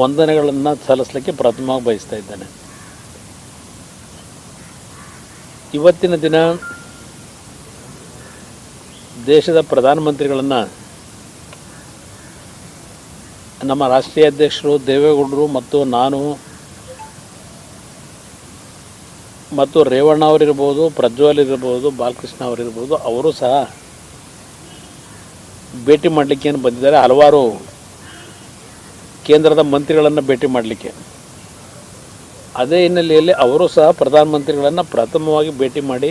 ವಂದನೆಗಳನ್ನು ಸಲ್ಲಿಸಲಿಕ್ಕೆ ಪ್ರಥಮವಾಗಿ ಬಯಸ್ತಾ ಇದ್ದೇನೆ. ಇವತ್ತಿನ ದಿನ ದೇಶದ ಪ್ರಧಾನಮಂತ್ರಿಗಳನ್ನು ನಮ್ಮ ರಾಷ್ಟ್ರೀಯ ಅಧ್ಯಕ್ಷರು ದೇವೇಗೌಡರು ಮತ್ತು ನಾನು ಮತ್ತು ರೇವಣ್ಣ ಅವರಿರ್ಬೋದು, ಪ್ರಜ್ವಲ್ ಇರ್ಬೋದು ಬಾಲಕೃಷ್ಣ ಅವರಿರ್ಬೋದು, ಅವರು ಸಹ ಭೇಟಿ ಮಾಡಲಿಕ್ಕೆ ಏನು ಬಂದಿದ್ದಾರೆ. ಹಲವಾರು ಕೇಂದ್ರದ ಮಂತ್ರಿಗಳನ್ನು ಭೇಟಿ ಮಾಡಲಿಕ್ಕೆ. ಅದೇ ಹಿನ್ನೆಲೆಯಲ್ಲಿ ಅವರು ಸಹ ಪ್ರಧಾನಮಂತ್ರಿಗಳನ್ನು ಪ್ರಥಮವಾಗಿ ಭೇಟಿ ಮಾಡಿ,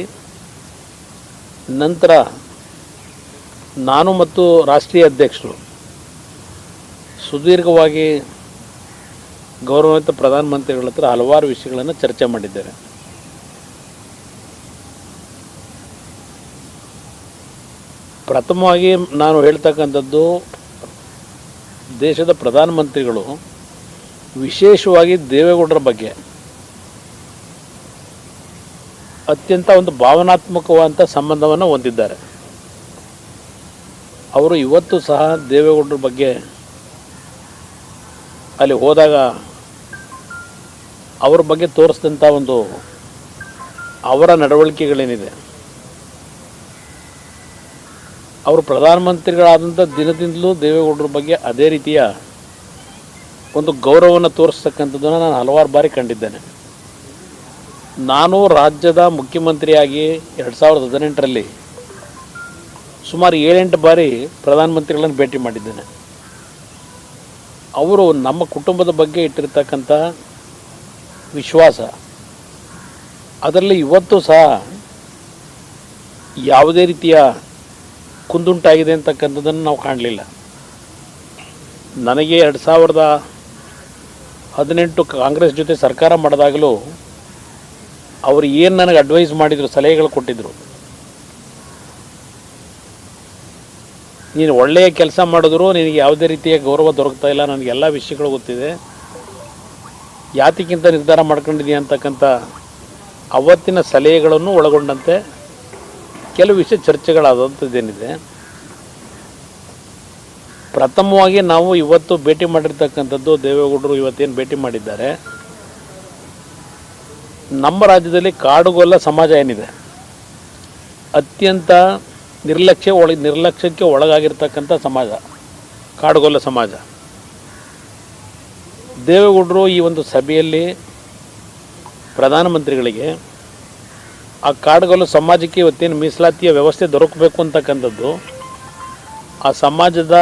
ನಂತರ ನಾನು ಮತ್ತು ರಾಷ್ಟ್ರೀಯ ಅಧ್ಯಕ್ಷರು ಸುದೀರ್ಘವಾಗಿ ಗೌರವಾನ್ವಿತ ಪ್ರಧಾನಮಂತ್ರಿಗಳ ಹತ್ರ ಹಲವಾರು ವಿಷಯಗಳನ್ನು ಚರ್ಚೆ ಮಾಡಿದ್ದೇವೆ. ಪ್ರಥಮವಾಗಿ ನಾನು ಹೇಳ್ತಕ್ಕಂಥದ್ದು ದೇಶದ ಪ್ರಧಾನಮಂತ್ರಿಗಳು ವಿಶೇಷವಾಗಿ ದೇವೇಗೌಡರ ಬಗ್ಗೆ ಅತ್ಯಂತ ಒಂದು ಭಾವನಾತ್ಮಕವಾದಂಥ ಸಂಬಂಧವನ್ನು ಹೊಂದಿದ್ದಾರೆ. ಅವರು ಇವತ್ತು ಸಹ ದೇವೇಗೌಡರ ಬಗ್ಗೆ ಅಲ್ಲಿ ಹೋದಾಗ ಅವ್ರ ಬಗ್ಗೆ ತೋರಿಸಿದಂಥ ಒಂದು ಅವರ ನಡವಳಿಕೆಗಳೇನಿದೆ. ಅವರು ಪ್ರಧಾನಮಂತ್ರಿಗಳಾದಂಥ ದಿನದಿಂದಲೂ ದೇವೇಗೌಡರ ಬಗ್ಗೆ ಅದೇ ರೀತಿಯ ಒಂದು ಗೌರವವನ್ನು ತೋರಿಸ್ತಕ್ಕಂಥದ್ದನ್ನು ನಾನು ಹಲವಾರು ಬಾರಿ ಕಂಡಿದ್ದೇನೆ. ನಾನು ರಾಜ್ಯದ ಮುಖ್ಯಮಂತ್ರಿಯಾಗಿ ಎರಡು ಸಾವಿರದ ಹದಿನೆಂಟರಲ್ಲಿ ಸುಮಾರು ಏಳೆಂಟು ಬಾರಿ ಪ್ರಧಾನಮಂತ್ರಿಗಳನ್ನು ಭೇಟಿ ಮಾಡಿದ್ದೇನೆ. ಅವರು ನಮ್ಮ ಕುಟುಂಬದ ಬಗ್ಗೆ ಇಟ್ಟಿರ್ತಕ್ಕಂಥ ವಿಶ್ವಾಸ, ಅದರಲ್ಲಿ ಇವತ್ತು ಸಹ ಯಾವುದೇ ರೀತಿಯ ಕುಂದುಂಟಾಗಿದೆ ಅಂತಕ್ಕಂಥದ್ದನ್ನು ನಾವು ಕಾಣಲಿಲ್ಲ. ನನಗೆ ಎರಡು ಸಾವಿರದ ಹದಿನೆಂಟು ಕಾಂಗ್ರೆಸ್ ಜೊತೆ ಸರ್ಕಾರ ಮಾಡಿದಾಗಲೂ ಅವರು ಏನು ನನಗೆ ಅಡ್ವೈಸ್ ಮಾಡಿದರು, ಸಲಹೆಗಳು ಕೊಟ್ಟಿದ್ದರು ನೀನು ಒಳ್ಳೆಯ ಕೆಲಸ ಮಾಡಿದ್ರು, ನಿನಗೆ ಯಾವುದೇ ರೀತಿಯ ಗೌರವ ದೊರಕ್ತಾ ಇಲ್ಲ, ನನಗೆ ಎಲ್ಲ ವಿಷಯಗಳು ಗೊತ್ತಿದೆ. ಯಾತಿಗಿಂತ ನಿರ್ಧಾರ ಮಾಡ್ಕೊಂಡಿದೀಯ ಅಂತಕ್ಕಂಥ ಅವತ್ತಿನ ಸಲಹೆಗಳನ್ನು ಒಳಗೊಂಡಂತೆ ಕೆಲವು ವಿಷಯ ಚರ್ಚೆಗಳಾದಂಥದ್ದೇನಿದೆ. ಪ್ರಥಮವಾಗಿ ನಾವು ಇವತ್ತು ಭೇಟಿ ಮಾಡಿರ್ತಕ್ಕಂಥದ್ದು ದೇವೇಗೌಡರು ಇವತ್ತೇನು ಭೇಟಿ ಮಾಡಿದ್ದಾರೆ. ನಮ್ಮ ರಾಜ್ಯದಲ್ಲಿ ಕಾಡುಗೊಲ್ಲ ಸಮಾಜ ಏನಿದೆ? ಅತ್ಯಂತ ನಿರ್ಲಕ್ಷ್ಯ ಒಳ ನಿರ್ಲಕ್ಷ್ಯಕ್ಕೆ ಒಳಗಾಗಿರ್ತಕ್ಕಂಥ ಸಮಾಜ ಕಾಡುಗೊಲ್ಲ ಸಮಾಜ. ದೇವೇಗೌಡರು ಈ ಒಂದು ಸಭೆಯಲ್ಲಿ ಪ್ರಧಾನಮಂತ್ರಿಗಳಿಗೆ ಆ ಕಾಡುಗಳು ಸಮಾಜಕ್ಕೆ ಇವತ್ತೇನು ಮೀಸಲಾತಿಯ ವ್ಯವಸ್ಥೆ ದೊರಕಬೇಕು ಅಂತಕ್ಕಂಥದ್ದು, ಆ ಸಮಾಜದ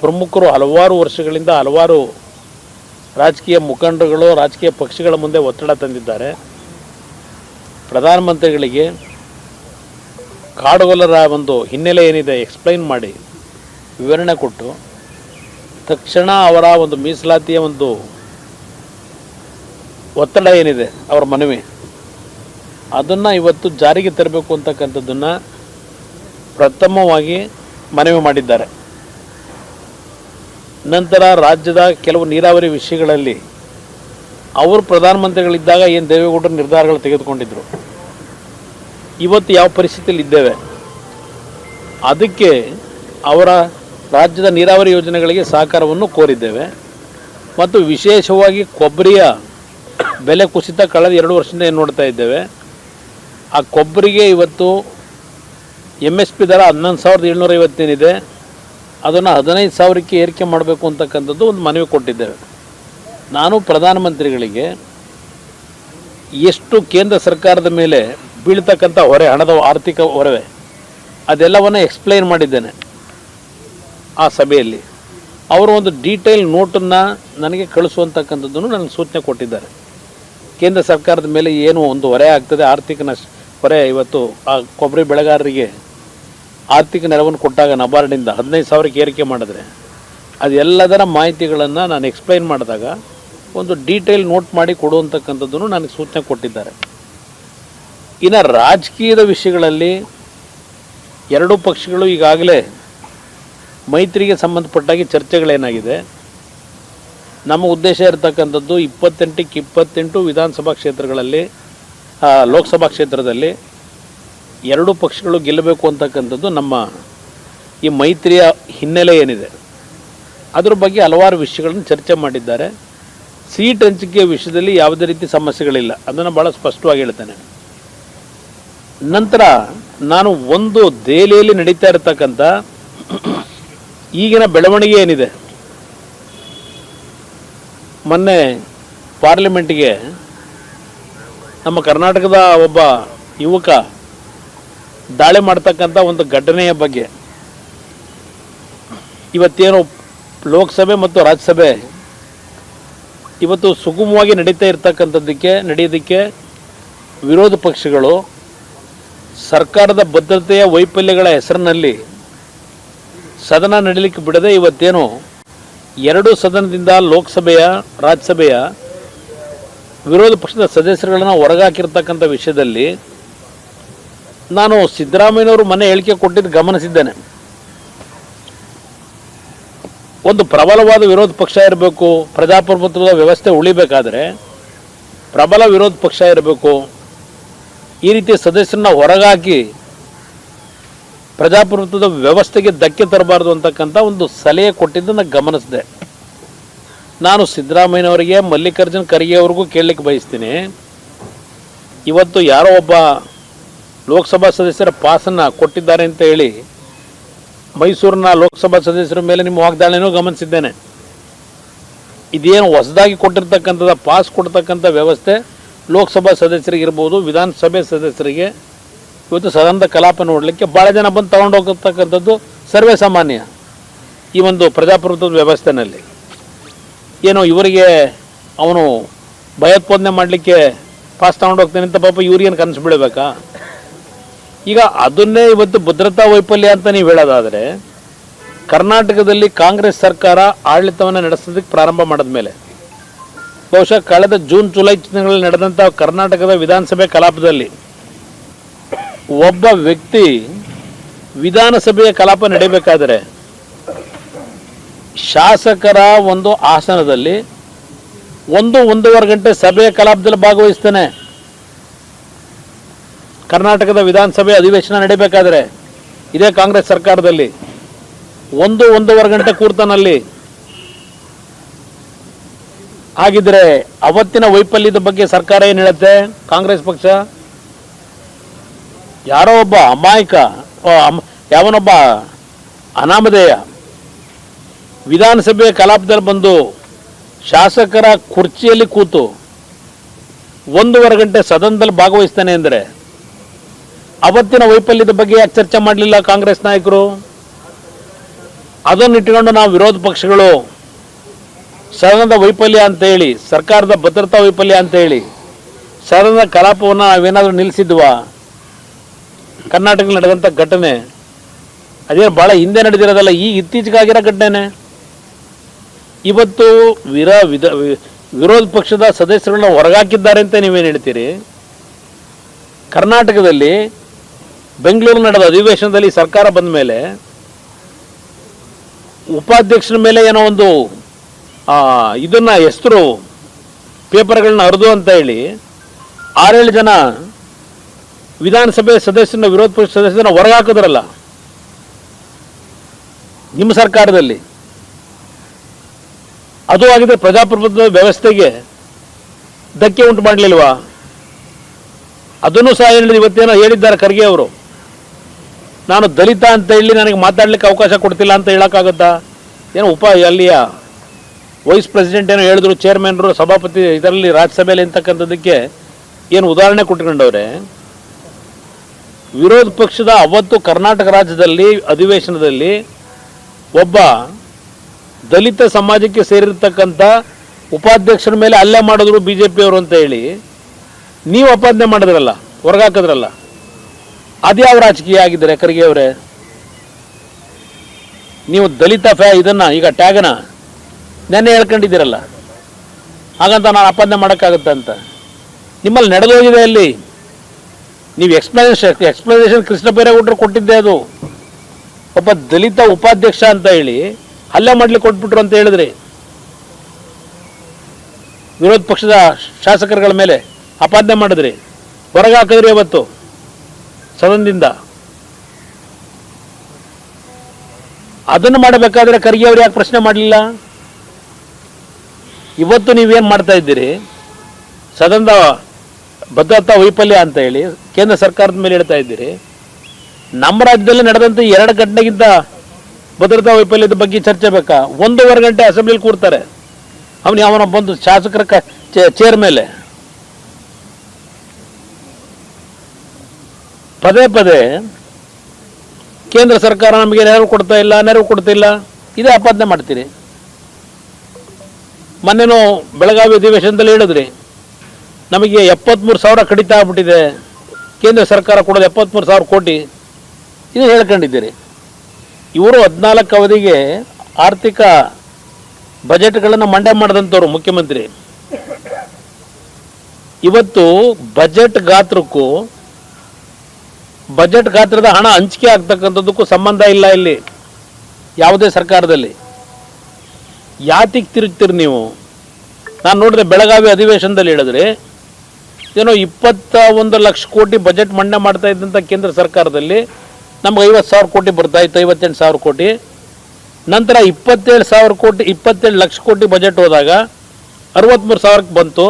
ಪ್ರಮುಖರು ಹಲವಾರು ವರ್ಷಗಳಿಂದ ಹಲವಾರು ರಾಜಕೀಯ ಮುಖಂಡರುಗಳು, ರಾಜಕೀಯ ಪಕ್ಷಗಳ ಮುಂದೆ ಒತ್ತಡ ತಂದಿದ್ದಾರೆ. ಪ್ರಧಾನಮಂತ್ರಿಗಳಿಗೆ ಕಾಡುಗೊಲ್ಲರ ಒಂದು ಹಿನ್ನೆಲೆ ಏನಿದೆ ಎಕ್ಸ್ಪ್ಲೈನ್ ಮಾಡಿ, ವಿವರಣೆ ಕೊಟ್ಟು, ತಕ್ಷಣ ಅವರ ಒಂದು ಮೀಸಲಾತಿಯ ಒಂದು ಒತ್ತಡ ಏನಿದೆ, ಅವರ ಮನವಿ. ಅದನ್ನು ಇವತ್ತು ಜಾರಿಗೆ ತರಬೇಕು ಅಂತಕ್ಕಂಥದ್ದನ್ನು ಪ್ರಥಮವಾಗಿ ಮನವಿ ಮಾಡಿದ್ದಾರೆ. ನಂತರ ರಾಜ್ಯದ ಕೆಲವು ನೀರಾವರಿ ವಿಷಯಗಳಲ್ಲಿ ಅವರು ಪ್ರಧಾನಮಂತ್ರಿಗಳಿದ್ದಾಗ ಏನು ದೇವೇಗೌಡರು ನಿರ್ಧಾರಗಳು ತೆಗೆದುಕೊಂಡಿದ್ದರು ಇವತ್ತು ಯಾವ ಪರಿಸ್ಥಿತಿಯಲ್ಲಿ ಇದ್ದೇವೆ? ಅದಕ್ಕೆ ಅವರ ರಾಜ್ಯದ ನೀರಾವರಿ ಯೋಜನೆಗಳಿಗೆ ಸಹಕಾರವನ್ನು ಕೋರಿದ್ದೇವೆ. ಮತ್ತು ವಿಶೇಷವಾಗಿ ಕೊಬ್ಬರಿಯ ಬೆಲೆ ಕುಸಿತ ಕಳೆದ ಎರಡು ವರ್ಷದಿಂದ ಏನು ನೋಡ್ತಾ ಇದ್ದೇವೆ? ಆ ಕೊಬ್ಬರಿಗೆ ಇವತ್ತು ಎಂ ಎಸ್ ಪಿ ದರ ಹನ್ನೊಂದು ಸಾವಿರದ ಏಳ್ನೂರ ಐವತ್ತೇನಿದೆ, ಅದನ್ನು ಹದಿನೈದು ಸಾವಿರಕ್ಕೆ ಏರಿಕೆ ಮಾಡಬೇಕು ಅಂತಕ್ಕಂಥದ್ದು ಒಂದು ಮನವಿ ಕೊಟ್ಟಿದ್ದೇವೆ ನಾನು ಪ್ರಧಾನಮಂತ್ರಿಗಳಿಗೆ ಎಷ್ಟು ಕೇಂದ್ರ ಸರ್ಕಾರದ ಮೇಲೆ ಬೀಳ್ತಕ್ಕಂಥ ಹೊರೆ, ಹಣದ ಆರ್ಥಿಕ ಹೊರವೆ, ಅದೆಲ್ಲವನ್ನು ಎಕ್ಸ್ಪ್ಲೈನ್ ಮಾಡಿದ್ದೇನೆ ಆ ಸಭೆಯಲ್ಲಿ. ಅವರು ಒಂದು ಡೀಟೇಲ್ ನೋಟನ್ನು ನನಗೆ ಕಳಿಸುವಂತಕ್ಕಂಥದ್ದನ್ನು ನನಗೆ ಸೂಚನೆ ಕೊಟ್ಟಿದ್ದಾರೆ. ಕೇಂದ್ರ ಸರ್ಕಾರದ ಮೇಲೆ ಏನು ಒಂದು ಹೊರೆ ಆಗ್ತದೆ, ಆರ್ಥಿಕ ನಷ್ಟ ಹೊರೆ ಇವತ್ತು ಆ ಕೊಬ್ಬರಿ ಬೆಳೆಗಾರರಿಗೆ ಆರ್ಥಿಕ ನೆರವನ್ನು ಕೊಟ್ಟಾಗ ನಬಾರ್ಡಿಂದ ಹದಿನೈದು ಸಾವಿರಕ್ಕೆ ಏರಿಕೆ ಮಾಡಿದ್ರೆ, ಅದೆಲ್ಲದರ ಮಾಹಿತಿಗಳನ್ನು ನಾನು ಎಕ್ಸ್ಪ್ಲೈನ್ ಮಾಡಿದಾಗ ಒಂದು ಡೀಟೇಲ್ ನೋಟ್ ಮಾಡಿ ಕೊಡುವಂತಕ್ಕಂಥದ್ದನ್ನು ನನಗೆ ಸೂಚನೆ ಕೊಟ್ಟಿದ್ದಾರೆ. ಇನ್ನು ರಾಜಕೀಯದ ವಿಷಯಗಳಲ್ಲಿ ಎರಡೂ ಪಕ್ಷಗಳು ಈಗಾಗಲೇ ಮೈತ್ರಿಗೆ ಸಂಬಂಧಪಟ್ಟಾಗಿ ಚರ್ಚೆಗಳೇನಾಗಿದೆ, ನಮ್ಮ ಉದ್ದೇಶ ಇರತಕ್ಕಂಥದ್ದು ಇಪ್ಪತ್ತೆಂಟಕ್ಕೆ ಇಪ್ಪತ್ತೆಂಟು ವಿಧಾನಸಭಾ ಕ್ಷೇತ್ರಗಳಲ್ಲಿ ಲೋಕಸಭಾ ಕ್ಷೇತ್ರದಲ್ಲಿ ಎರಡೂ ಪಕ್ಷಗಳು ಗೆಲ್ಲಬೇಕು ಅಂತಕ್ಕಂಥದ್ದು ನಮ್ಮ ಈ ಮೈತ್ರಿಯ ಹಿನ್ನೆಲೆ ಏನಿದೆ. ಅದ್ರ ಬಗ್ಗೆ ಹಲವಾರು ವಿಷಯಗಳನ್ನು ಚರ್ಚೆ ಮಾಡಿದ್ದಾರೆ. ಸೀಟ್ ಹಂಚಿಕೆ ವಿಷಯದಲ್ಲಿ ಯಾವುದೇ ರೀತಿ ಸಮಸ್ಯೆಗಳಿಲ್ಲ. ಅದನ್ನು ಭಾಳ ಸ್ಪಷ್ಟವಾಗಿ ಹೇಳ್ತೇನೆ. ನಂತರ ನಾನು ಒಂದು ದೆಹಲಿಯಲ್ಲಿ ನಡೀತಾ ಇರತಕ್ಕಂಥ ಈಗಿನ ಬೆಳವಣಿಗೆ ಏನಿದೆ. ಮೊನ್ನೆ ಪಾರ್ಲಿಮೆಂಟ್ಗೆ ನಮ್ಮ ಕರ್ನಾಟಕದ ಒಬ್ಬ ಯುವಕ ದಾಳಿ ಮಾಡ್ತಕ್ಕಂಥ ಒಂದು ಘಟನೆಯ ಬಗ್ಗೆ ಇವತ್ತೇನು ಲೋಕಸಭೆ ಮತ್ತು ರಾಜ್ಯಸಭೆ ಇವತ್ತು ಸುಗಮವಾಗಿ ನಡೀತಾ ಇರ್ತಕ್ಕಂಥದ್ದಕ್ಕೆ, ನಡೆಯೋದಕ್ಕೆ ವಿರೋಧ ಪಕ್ಷಗಳು ಸರ್ಕಾರದ ಭದ್ರತೆಯ ವೈಫಲ್ಯಗಳ ಹೆಸರಿನಲ್ಲಿ ಸದನ ನಡೀಲಿಕ್ಕೆ ಬಿಡದೆ ಇವತ್ತೇನು ಎರಡು ಸದನದಿಂದ ಲೋಕಸಭೆಯ, ರಾಜ್ಯಸಭೆಯ ವಿರೋಧ ಪಕ್ಷದ ಸದಸ್ಯರುಗಳನ್ನು ಹೊರಗಾಕಿರ್ತಕ್ಕಂಥ ವಿಷಯದಲ್ಲಿ ನಾನು ಸಿದ್ದರಾಮಯ್ಯನವರು ಮನೆ ಹೇಳಿಕೆ ಕೊಟ್ಟಿದ್ದು ಗಮನಿಸಿದ್ದೇನೆ. ಒಂದು ಪ್ರಬಲವಾದ ವಿರೋಧ ಪಕ್ಷ ಇರಬೇಕು, ಪ್ರಜಾಪ್ರಭುತ್ವದ ವ್ಯವಸ್ಥೆ ಉಳಿಬೇಕಾದರೆ ಪ್ರಬಲ ವಿರೋಧ ಪಕ್ಷ ಇರಬೇಕು. ಈ ರೀತಿ ಸದಸ್ಯರನ್ನ ಹೊರಗಾಕಿ ಪ್ರಜಾಪ್ರಭುತ್ವದ ವ್ಯವಸ್ಥೆಗೆ ಧಕ್ಕೆ ತರಬಾರ್ದು ಅಂತಕ್ಕಂಥ ಒಂದು ಸಲಹೆ ಕೊಟ್ಟಿದ್ದನ್ನು ಗಮನಿಸಿದೆ. ನಾನು ಸಿದ್ದರಾಮಯ್ಯನವರಿಗೆ, ಮಲ್ಲಿಕಾರ್ಜುನ್ ಖರ್ಗೆ ಅವ್ರಿಗೂ ಕೇಳಲಿಕ್ಕೆ ಬಯಸ್ತೀನಿ. ಇವತ್ತು ಯಾರೋ ಒಬ್ಬ ಲೋಕಸಭಾ ಸದಸ್ಯರ ಪಾಸನ್ನು ಕೊಟ್ಟಿದ್ದಾರೆ ಅಂತ ಹೇಳಿ, ಮೈಸೂರಿನ ಲೋಕಸಭಾ ಸದಸ್ಯರ ಮೇಲೆ ನಿಮ್ಮ ವಾಗ್ದಾಳಿನೂ ಗಮನಿಸಿದ್ದೇನೆ. ಇದೇನು ಹೊಸದಾಗಿ ಕೊಟ್ಟಿರ್ತಕ್ಕಂಥದ್ದು, ಪಾಸ್ ಕೊಡ್ತಕ್ಕಂಥ ವ್ಯವಸ್ಥೆ ಲೋಕಸಭಾ ಸದಸ್ಯರಿಗೆ ಇರ್ಬೋದು, ವಿಧಾನಸಭೆ ಸದಸ್ಯರಿಗೆ. ಇವತ್ತು ಸದನದ ಕಲಾಪ ನೋಡಲಿಕ್ಕೆ ಭಾಳ ಜನ ಬಂದು ತಗೊಂಡು ಹೋಗತಕ್ಕಂಥದ್ದು ಸರ್ವೇ ಸಾಮಾನ್ಯ ಈ ಒಂದು ಪ್ರಜಾಪ್ರಭುತ್ವದ ವ್ಯವಸ್ಥೆನಲ್ಲಿ. ಏನು ಇವರಿಗೆ ಅವನು ಭಯೋತ್ಪಾದನೆ ಮಾಡಲಿಕ್ಕೆ ಪಾಸ್ ತಗೊಂಡು ಹೋಗ್ತಾನೆ ಅಂತ ಪಾಪ ಇವ್ರಿಗೇನು ಕನಸು ಬೀಳಬೇಕಾ ಈಗ ಅದನ್ನೇ ಇವತ್ತು ಭದ್ರತಾ ವೈಫಲ್ಯ ಅಂತ ನೀವು ಹೇಳೋದಾದರೆ, ಕರ್ನಾಟಕದಲ್ಲಿ ಕಾಂಗ್ರೆಸ್ ಸರ್ಕಾರ ಆಡಳಿತವನ್ನು ನಡೆಸೋದಕ್ಕೆ ಪ್ರಾರಂಭ ಮಾಡಿದ ಮೇಲೆ, ಬಹುಶಃ ಕಳೆದ ಜೂನ್, ಜುಲೈ ತಿಂಗಳಲ್ಲಿ ನಡೆದಂಥ ಕರ್ನಾಟಕದ ವಿಧಾನಸಭೆ ಕಲಾಪದಲ್ಲಿ ಒಬ್ಬ ವ್ಯಕ್ತಿ ವಿಧಾನಸಭೆಯ ಕಲಾಪ ನಡೀಬೇಕಾದರೆ ಶಾಸಕರ ಒಂದು ಆಸನದಲ್ಲಿ ಒಂದು ಒಂದೂವರೆ ಗಂಟೆ ಸಭೆಯ ಕಲಾಪದಲ್ಲಿ ಭಾಗವಹಿಸ್ತೇನೆ. ಕರ್ನಾಟಕದ ವಿಧಾನಸಭೆ ಅಧಿವೇಶನ ನಡೀಬೇಕಾದ್ರೆ ಇದೇ ಕಾಂಗ್ರೆಸ್ ಸರ್ಕಾರದಲ್ಲಿ ಒಂದು ಒಂದೂವರೆ ಗಂಟೆ ಕೂರ್ತಾನಲ್ಲಿ ಹಾಗಿದ್ರೆ ಅವತ್ತಿನ ವೈಫಲ್ಯದ ಬಗ್ಗೆ ಸರ್ಕಾರ ಏನು ಹೇಳುತ್ತೆ? ಕಾಂಗ್ರೆಸ್ ಪಕ್ಷ ಯಾರೋ ಒಬ್ಬ ಅಮಾಯಕ ಯಾವನೊಬ್ಬ ಅನಾಮಧೇಯ ವಿಧಾನಸಭೆಯ ಕಲಾಪದಲ್ಲಿ ಬಂದು ಶಾಸಕರ ಕುರ್ಚಿಯಲ್ಲಿ ಕೂತು ಒಂದೂವರೆ ಗಂಟೆ ಸದನದಲ್ಲಿ ಭಾಗವಹಿಸ್ತಾನೆ ಅಂದರೆ ಅವತ್ತಿನ ವೈಫಲ್ಯದ ಬಗ್ಗೆ ಯಾಕೆ ಚರ್ಚೆ ಮಾಡಲಿಲ್ಲ ಕಾಂಗ್ರೆಸ್ ನಾಯಕರು? ಅದನ್ನು ಇಟ್ಟುಕೊಂಡು ನಾವು ವಿರೋಧ ಪಕ್ಷಗಳು ಸದನದ ವೈಫಲ್ಯ ಅಂತ ಹೇಳಿ, ಸರ್ಕಾರದ ಭದ್ರತಾ ವೈಫಲ್ಯ ಅಂತ ಹೇಳಿ, ಸದನದ ಕಲಾಪವನ್ನು ನಾವೇನಾದರೂ ನಿಲ್ಲಿಸಿದ್ವಾ? ಕರ್ನಾಟಕದಲ್ಲಿ ನಡೆದಂಥ ಘಟನೆ, ಅದೇನು ಭಾಳ ಹಿಂದೆ ನಡೆದಿರೋದಲ್ಲ ಈ ಇತ್ತೀಚೆಗಾಗಿರೋ ಘಟನೆ ಇವತ್ತು ವಿರ ವಿಧ ವಿರೋಧ ಪಕ್ಷದ ಸದಸ್ಯರನ್ನ ಹೊರಗಾಕಿದ್ದಾರೆ ಅಂತ ನೀವೇನು ಹೇಳ್ತೀರಿ? ಕರ್ನಾಟಕದಲ್ಲಿ ಬೆಂಗಳೂರು ನಡೆದ ಅಧಿವೇಶನದಲ್ಲಿ ಸರ್ಕಾರ ಬಂದ ಮೇಲೆ ಉಪಾಧ್ಯಕ್ಷರ ಮೇಲೆ ಏನೋ ಒಂದು ಇದನ್ನ ಹೆಸರು, ಪೇಪರ್ಗಳನ್ನ ಹರಿದು ಅಂತ ಹೇಳಿ ಆರೇಳು ಜನ ವಿಧಾನಸಭೆ ಸದಸ್ಯರನ್ನ, ವಿರೋಧ ಪಕ್ಷ ಸದಸ್ಯರನ್ನ ಹೊರಗಾಕಿದ್ರಲ್ಲ? ನಿಮ್ಮ ಸರ್ಕಾರದಲ್ಲಿ. ಅದು ಆಗಿದೆ ಪ್ರಜಾಪ್ರಭುತ್ವ ವ್ಯವಸ್ಥೆಗೆ ಧಕ್ಕೆ ಉಂಟು ಮಾಡಲಿಲ್ವಾ? ಅದನ್ನು ಸಹ ಹೇಳಿದ ಇವತ್ತೇನೋ ಹೇಳಿದ್ದಾರೆ ಖರ್ಗೆ ಅವರು. ನಾನು ದಲಿತ ಅಂತ ಹೇಳಿ ನನಗೆ ಮಾತಾಡ್ಲಿಕ್ಕೆ ಅವಕಾಶ ಕೊಡ್ತಿಲ್ಲ ಅಂತ ಹೇಳೋಕ್ಕಾಗುತ್ತಾ? ಏನೋ ಉಪ, ಅಲ್ಲಿಯ ವೈಸ್ ಪ್ರೆಸಿಡೆಂಟ್ ಏನೋ ಹೇಳಿದ್ರು, ಚೇರ್ಮನ್ರು, ಸಭಾಪತಿ ಇದರಲ್ಲಿ ರಾಜ್ಯಸಭೆಯಲ್ಲಿ ಅಂತಕ್ಕಂಥದ್ದಕ್ಕೆ ಏನು ಉದಾಹರಣೆ ಕೊಟ್ಕೊಂಡವ್ರೆ ವಿರೋಧ ಪಕ್ಷದ ಅವತ್ತು ಕರ್ನಾಟಕ ರಾಜ್ಯದಲ್ಲಿ, ಅಧಿವೇಶನದಲ್ಲಿ ಒಬ್ಬ ದಲಿತ ಸಮಾಜಕ್ಕೆ ಸೇರಿರ್ತಕ್ಕಂಥ ಉಪಾಧ್ಯಕ್ಷರ ಮೇಲೆ ಅಲ್ಲೇ ಮಾಡಿದ್ರು ಬಿ ಜೆ ಪಿಯವರು ಅಂತ ಹೇಳಿ, ನೀವು ಅಪಾದನೆ ಮಾಡಿದ್ರಲ್ಲ, ಹೊರಗಾಕಿದ್ರಲ್ಲ ಅದ್ಯಾವ ರಾಜಕೀಯ ಆಗಿದ್ದಾರೆ ಖರ್ಗೆ ಅವರೇ? ನೀವು ದಲಿತ ಫ್ಯಾ, ಇದನ್ನ, ಈಗ ಟ್ಯಾಗನ ನೆನ್ನೆ ಹೇಳ್ಕೊಂಡಿದ್ದೀರಲ್ಲ, ಹಾಗಂತ ನಾನು ಅಪಾದನೆ ಮಾಡೋಕ್ಕಾಗುತ್ತೆ ಅಂತ. ನಿಮ್ಮಲ್ಲಿ ನಡೆದೋಗಿದೆ ಅಲ್ಲಿ. ನೀವು ಎಕ್ಸ್ಪ್ಲನೇಷನ್ ಎಕ್ಸ್ಪ್ಲನೇಷನ್ ಕೃಷ್ಣ ಬೈರೇಗೌಡರು ಕೊಟ್ಟಿದ್ದೆ ಅದು. ಒಬ್ಬ ದಲಿತ ಉಪಾಧ್ಯಕ್ಷ ಅಂತ ಹೇಳಿ ಹಲ್ಲೆ ಮಾಡ್ಲಿಕ್ಕೆ ಕೊಟ್ಬಿಟ್ರು ಅಂತ ಹೇಳಿದ್ರಿ ವಿರೋಧ ಪಕ್ಷದ ಶಾಸಕರುಗಳ ಮೇಲೆ ಅಪಾದನೆ ಮಾಡಿದ್ರಿ ಹೊರಗೆ ಹಾಕಿದ್ರಿ ಅವತ್ತು ಸದನದಿಂದ. ಅದನ್ನು ಮಾಡಬೇಕಾದ್ರೆ ಖರ್ಗೆ ಅವ್ರು ಯಾಕೆ ಪ್ರಶ್ನೆ ಮಾಡಲಿಲ್ಲ? ಇವತ್ತು ನೀವೇನು ಮಾಡ್ತಾ ಇದ್ದೀರಿ? ಸದನದ ಭದ್ರತಾ ವೈಫಲ್ಯ ಅಂತ ಹೇಳಿ ಕೇಂದ್ರ ಸರ್ಕಾರದ ಮೇಲೆ ಹೇಳ್ತಾ ಇದ್ದೀರಿ. ನಮ್ಮ ರಾಜ್ಯದಲ್ಲಿ ನಡೆದಂಥ ಎರಡು ಗಂಟೆಗಿಂತ ಭದ್ರತಾ ವೈಫಲ್ಯದ ಬಗ್ಗೆ ಚರ್ಚೆ ಬೇಕಾ? ಒಂದೂವರೆ ಗಂಟೆ ಅಸೆಂಬ್ಲಿಲಿ ಕೂರ್ತಾರೆ. ಅವನು ಅವನ ಬಂದು ಶಾಸಕರ ಚೇರ್ ಮೇಲೆ. ಪದೇ ಪದೇ ಕೇಂದ್ರ ಸರ್ಕಾರ ನಮಗೆ ನೆರವು ಕೊಡ್ತಾ ಇಲ್ಲ, ನೆರವು ಕೊಡ್ತಿಲ್ಲ ಇದೇ ಆಪಾದನೆ ಮಾಡ್ತೀರಿ. ಮೊನ್ನೆನೂ ಬೆಳಗಾವಿ ಅಧಿವೇಶನದಲ್ಲಿ ಹೇಳಿದ್ರಿ, ನಮಗೆ ಎಪ್ಪತ್ತ್ಮೂರು ಸಾವಿರ ಕಡಿತ ಆಗ್ಬಿಟ್ಟಿದೆ. ಕೇಂದ್ರ ಸರ್ಕಾರ ಕೊಡೋದು ಎಪ್ಪತ್ತ್ಮೂರು ಸಾವಿರ ಕೋಟಿ. ಇದು ಹೇಳ್ಕೊಂಡಿದ್ದೀರಿ. ಇವರು ಹದಿನಾಲ್ಕು ಅವಧಿಗೆ ಆರ್ಥಿಕ ಬಜೆಟ್ಗಳನ್ನು ಮಂಡನೆ ಮಾಡಿದಂಥವ್ರು ಮುಖ್ಯಮಂತ್ರಿ. ಇವತ್ತು ಬಜೆಟ್ ಗಾತ್ರಕ್ಕೂ, ಬಜೆಟ್ ಗಾತ್ರದ ಹಣ ಹಂಚಿಕೆ ಆಗ್ತಕ್ಕಂಥದ್ದಕ್ಕೂ ಸಂಬಂಧ ಇಲ್ಲ ಇಲ್ಲಿ, ಯಾವುದೇ ಸರ್ಕಾರದಲ್ಲಿ. ಯಾತಿಗೆ ತಿರುಗ್ತೀರಿ ನೀವು? ನಾನು ನೋಡಿದ್ರೆ ಬೆಳಗಾವಿ ಅಧಿವೇಶನದಲ್ಲಿ ಹೇಳಿದ್ರೆ, ಏನೋ ಇಪ್ಪತ್ತ ಒಂದು ಲಕ್ಷ ಕೋಟಿ ಬಜೆಟ್ ಮಂಡನೆ ಮಾಡ್ತಾ ಇದ್ದಂಥ ಕೇಂದ್ರ ಸರ್ಕಾರದಲ್ಲಿ ನಮ್ಗೆ ಐವತ್ತು ಸಾವಿರ ಕೋಟಿ ಬರ್ತಾ ಇತ್ತು ಐವತ್ತೆಂಟು ಸಾವಿರ ಕೋಟಿ. ನಂತರ ಇಪ್ಪತ್ತೇಳು ಸಾವಿರ ಕೋಟಿ, ಇಪ್ಪತ್ತೇಳು ಲಕ್ಷ ಕೋಟಿ ಬಜೆಟ್ ಹೋದಾಗ ಅರವತ್ತ್ಮೂರು ಸಾವಿರಕ್ಕೆ ಬಂತು.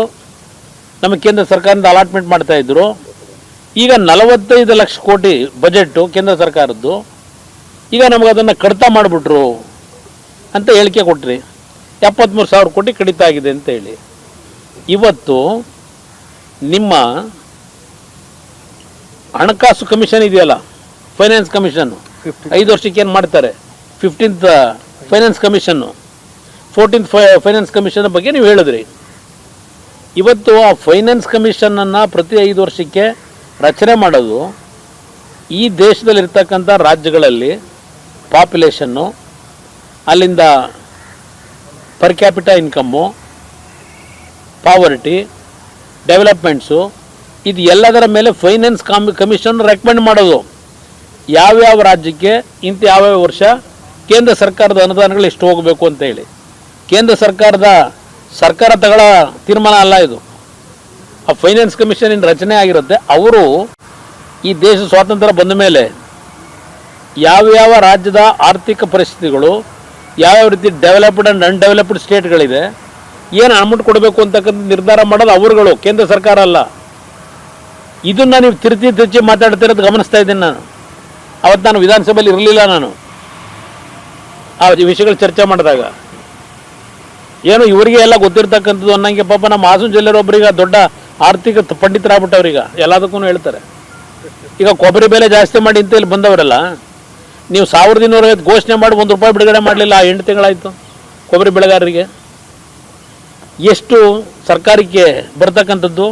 ನಮಗೆ ಕೇಂದ್ರ ಸರ್ಕಾರದಿಂದ ಅಲಾಟ್ಮೆಂಟ್ ಮಾಡ್ತಾ ಇದ್ರು. ಈಗ ನಲವತ್ತೈದು ಲಕ್ಷ ಕೋಟಿ ಬಜೆಟ್ಟು ಕೇಂದ್ರ ಸರ್ಕಾರದ್ದು. ಈಗ ನಮಗೆ ಅದನ್ನು ಕಡಿತ ಮಾಡಿಬಿಟ್ರು ಅಂತ ಹೇಳಿಕೆ ಕೊಟ್ರಿ. ಎಪ್ಪತ್ತ್ಮೂರು ಸಾವಿರ ಕೋಟಿ ಕಡಿತ ಆಗಿದೆ ಅಂತ ಹೇಳಿ. ಇವತ್ತು ನಿಮ್ಮ ಹಣಕಾಸು ಕಮಿಷನ್ ಇದೆಯಲ್ಲ ಫೈನಾನ್ಸ್ ಕಮಿಷನ್. ಐದು ವರ್ಷಕ್ಕೆ ಏನು ಮಾಡ್ತಾರೆ? Fifteenth finance commission fourteenth finance commission ಬಗ್ಗೆ ನೀವು ಹೇಳಿದ್ರಿ. ಇವತ್ತು ಆ ಫೈನಾನ್ಸ್ ಕಮಿಷನನ್ನು ಪ್ರತಿ ಐದು ವರ್ಷಕ್ಕೆ ರಚನೆ ಮಾಡೋದು ಈ ದೇಶದಲ್ಲಿರ್ತಕ್ಕಂಥ ರಾಜ್ಯಗಳಲ್ಲಿ ಪಾಪ್ಯುಲೇಷನ್ನು ಅಲ್ಲಿಂದ per capita income poverty developments ಇದು ಎಲ್ಲದರ ಮೇಲೆ ಫೈನಾನ್ಸ್ ಕಾಮ್ ಕಮಿಷನ್ ರೆಕಮೆಂಡ್ ಮಾಡೋದು. ಯಾವ್ಯಾವ ರಾಜ್ಯಕ್ಕೆ ಇಂಥ ಯಾವ್ಯಾವ ವರ್ಷ ಕೇಂದ್ರ ಸರ್ಕಾರದ ಅನುದಾನಗಳು ಎಷ್ಟು ಹೋಗಬೇಕು ಅಂತ ಹೇಳಿ. ಕೇಂದ್ರ ಸರ್ಕಾರದ ಸರ್ಕಾರ ತಗೊಳ್ಳೋ ತೀರ್ಮಾನ ಅಲ್ಲ ಇದು. ಆ ಫೈನಾನ್ಸ್ ಕಮಿಷನ್ ಇನ್ ರಚನೆ ಆಗಿರುತ್ತೆ, ಅವರು ಈ ದೇಶ ಸ್ವಾತಂತ್ರ್ಯ ಬಂದ ಮೇಲೆ ಯಾವ್ಯಾವ ರಾಜ್ಯದ ಆರ್ಥಿಕ ಪರಿಸ್ಥಿತಿಗಳು, ಯಾವ್ಯಾವ ರೀತಿ ಡೆವಲಪ್ಡ್ ಆ್ಯಂಡ್ ಅನ್ಡೆವಲಪ್ಡ್ ಸ್ಟೇಟ್ಗಳಿದೆ, ಏನು ಅಮೌಂಟ್ ಕೊಡಬೇಕು ಅಂತಕ್ಕಂಥ ನಿರ್ಧಾರ ಮಾಡೋದು ಅವರುಗಳು, ಕೇಂದ್ರ ಸರ್ಕಾರ ಅಲ್ಲ. ಇದನ್ನು ನೀವು ತಿರುಚಿ ತಿರುಚಿ ಮಾತಾಡ್ತಿರೋದು ಗಮನಿಸ್ತಾ ಇದ್ದೀನಿ ನಾನು. ಅವತ್ತು ನಾನು ವಿಧಾನಸಭೆಯಲ್ಲಿ ಇರಲಿಲ್ಲ ನಾನು. ಆ ವಿಷಯಗಳು ಚರ್ಚೆ ಮಾಡಿದಾಗ. ಏನು ಇವರಿಗೆ ಎಲ್ಲ ಗೊತ್ತಿರ್ತಕ್ಕಂಥದ್ದು ಅನ್ನಂಗೆ ಪಾಪ ನಮ್ಮ ಹಾಸನ ಜಿಲ್ಲೆಯೊಬ್ಬರಿಗೆ ದೊಡ್ಡ ಆರ್ಥಿಕ ಪಂಡಿತರಾಗ್ಬಿಟ್ಟವ್ರೀಗ. ಎಲ್ಲದಕ್ಕೂ ಹೇಳ್ತಾರೆ. ಈಗ ಕೊಬ್ಬರಿ ಬೆಲೆ ಜಾಸ್ತಿ ಮಾಡಿ ಇಂತ ಇಲ್ಲಿ ಬಂದವರಲ್ಲ, ನೀವು ಸಾವಿರದ ಇನ್ನೂರೈವತ್ತು ಘೋಷಣೆ ಮಾಡಿ ಒಂದು ರೂಪಾಯಿ ಬಿಡುಗಡೆ ಮಾಡಲಿಲ್ಲ, ಆ ಎಂಟು ತಿಂಗಳಾಯಿತು ಕೊಬ್ಬರಿ ಬೆಳೆಗಾರರಿಗೆ. ಎಷ್ಟು ಸರ್ಕಾರಕ್ಕೆ ಬರ್ತಕ್ಕಂಥದ್ದು?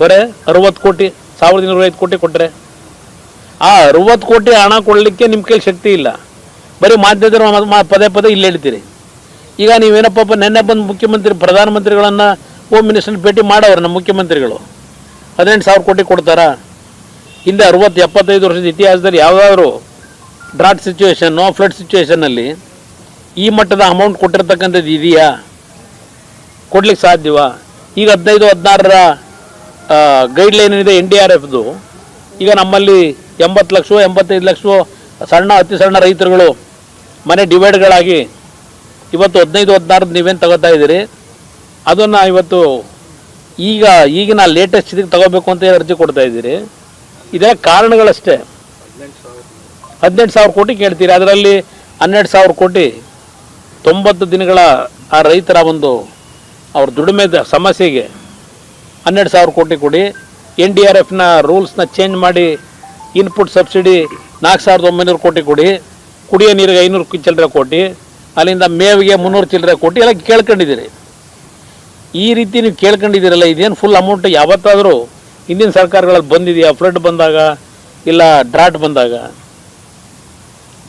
ಬರೇ ಅರವತ್ತು ಕೋಟಿ, ಸಾವಿರದ ಇನ್ನೂರೈವತ್ತು ಕೋಟಿ ಕೊಟ್ಟರೆ ಆ ಅರವತ್ತು ಕೋಟಿ ಹಣ ಕೊಡಲಿಕ್ಕೆ ನಿಮ್ಮ ಕೈಲಿ ಶಕ್ತಿ ಇಲ್ಲ. ಬರೀ ಮಾಧ್ಯಮದ ಮ- ಮ- ಪದೇ ಪದೇ ಇಲ್ಲಿ ಹೇಳ್ತೀರಿ. ಈಗ ನೀವೇನಪ್ಪ ನೆನ್ನೆ ಬಂದು ಮುಖ್ಯಮಂತ್ರಿ, ಪ್ರಧಾನಮಂತ್ರಿಗಳನ್ನು ಹೋಮ್ ಮಿನಿಸ್ಟರ್ ಭೇಟಿ ಮಾಡೋರು ನಮ್ಮ ಮುಖ್ಯಮಂತ್ರಿಗಳು. ಹದಿನೆಂಟು ಸಾವಿರ ಕೋಟಿ ಕೊಡ್ತಾರಾ? ಹಿಂದೆ ಅರವತ್ತು, ಎಪ್ಪತ್ತೈದು ವರ್ಷದ ಇತಿಹಾಸದಲ್ಲಿ ಯಾವುದಾದ್ರು ಡ್ರಾಟ್ ಸಿಚುವೇಶನ್ನು ಫ್ಲಡ್ ಸಿಚುವೇಷನ್ನಲ್ಲಿ ಈ ಮಟ್ಟದ ಅಮೌಂಟ್ ಕೊಟ್ಟಿರ್ತಕ್ಕಂಥದ್ದು ಇದೆಯಾ? ಕೊಡ್ಲಿಕ್ಕೆ ಸಾಧ್ಯವಾ? ಈಗ ಹದಿನೈದು, ಹದಿನಾರರ ಗೈಡ್ಲೈನ್ ಏನಿದೆ ಎನ್ ಡಿ ಆರ್ ಎಫ್ದು ಈಗ ನಮ್ಮಲ್ಲಿ ಎಂಬತ್ತು ಲಕ್ಷ ಎಂಬತ್ತೈದು ಲಕ್ಷ ಸಣ್ಣ, ಅತಿ ಸಣ್ಣ ರೈತರುಗಳು ಮನೆ ಡಿವೈಡ್ಗಳಾಗಿ ಇವತ್ತು ಹದಿನೈದು ಹದಿನಾರದ್ದು ನೀವೇನು ತಗೋತಾ ಇದ್ದೀರಿ? ಅದನ್ನು ಇವತ್ತು ಈಗ, ಈಗಿನ ಲೇಟೆಸ್ಟ್ ಇದಕ್ಕೆ ತಗೋಬೇಕು ಅಂತ ಅರ್ಜಿ ಕೊಡ್ತಾ ಇದ್ದೀರಿ. ಇದೇ ಕಾರಣಗಳಷ್ಟೇ. ಹದಿನೆಂಟು ಸಾವಿರ ಕೋಟಿ ಕೇಳ್ತೀರಿ. ಅದರಲ್ಲಿ ಹನ್ನೆರಡು ಸಾವಿರ ಕೋಟಿ ತೊಂಬತ್ತು ದಿನಗಳ ಆ ರೈತರ ಒಂದು ಅವ್ರ ದುಡಿಮೆ ಸಮಸ್ಯೆಗೆ ಹನ್ನೆರಡು ಸಾವಿರ ಕೋಟಿ ಕೊಡಿ. ಎನ್ ಡಿ ಆರ್ ಎಫ್ನ ರೂಲ್ಸ್ನ ಚೇಂಜ್ ಮಾಡಿ ಇನ್ಪುಟ್ ಸಬ್ಸಿಡಿ ನಾಲ್ಕು ಸಾವಿರದ ಒಂಬೈನೂರು ಕೋಟಿ ಕೊಡಿ, ಕುಡಿಯೋ ನೀರಿಗೆ ಐನೂರು ಚಿಲ್ಲರೆ ಕೋಟಿ ಅಲ್ಲಿಂದ ಮೇವಿಗೆ ಮುನ್ನೂರು ಚಿಲ್ಲರೆ ಕೋಟಿ ಎಲ್ಲ ಕೇಳ್ಕೊಂಡಿದ್ದೀರಿ. ಈ ರೀತಿ ನೀವು ಕೇಳ್ಕೊಂಡಿದ್ದೀರಲ್ಲ, ಇದೇನು ಫುಲ್ ಅಮೌಂಟ್ ಯಾವತ್ತಾದರೂ ಹಿಂದಿನ ಸರ್ಕಾರಗಳಲ್ಲಿ ಬಂದಿದೆಯಾ? ಫ್ಲಡ್ ಬಂದಾಗ ಇಲ್ಲ ಡ್ರಾಟ್ ಬಂದಾಗ?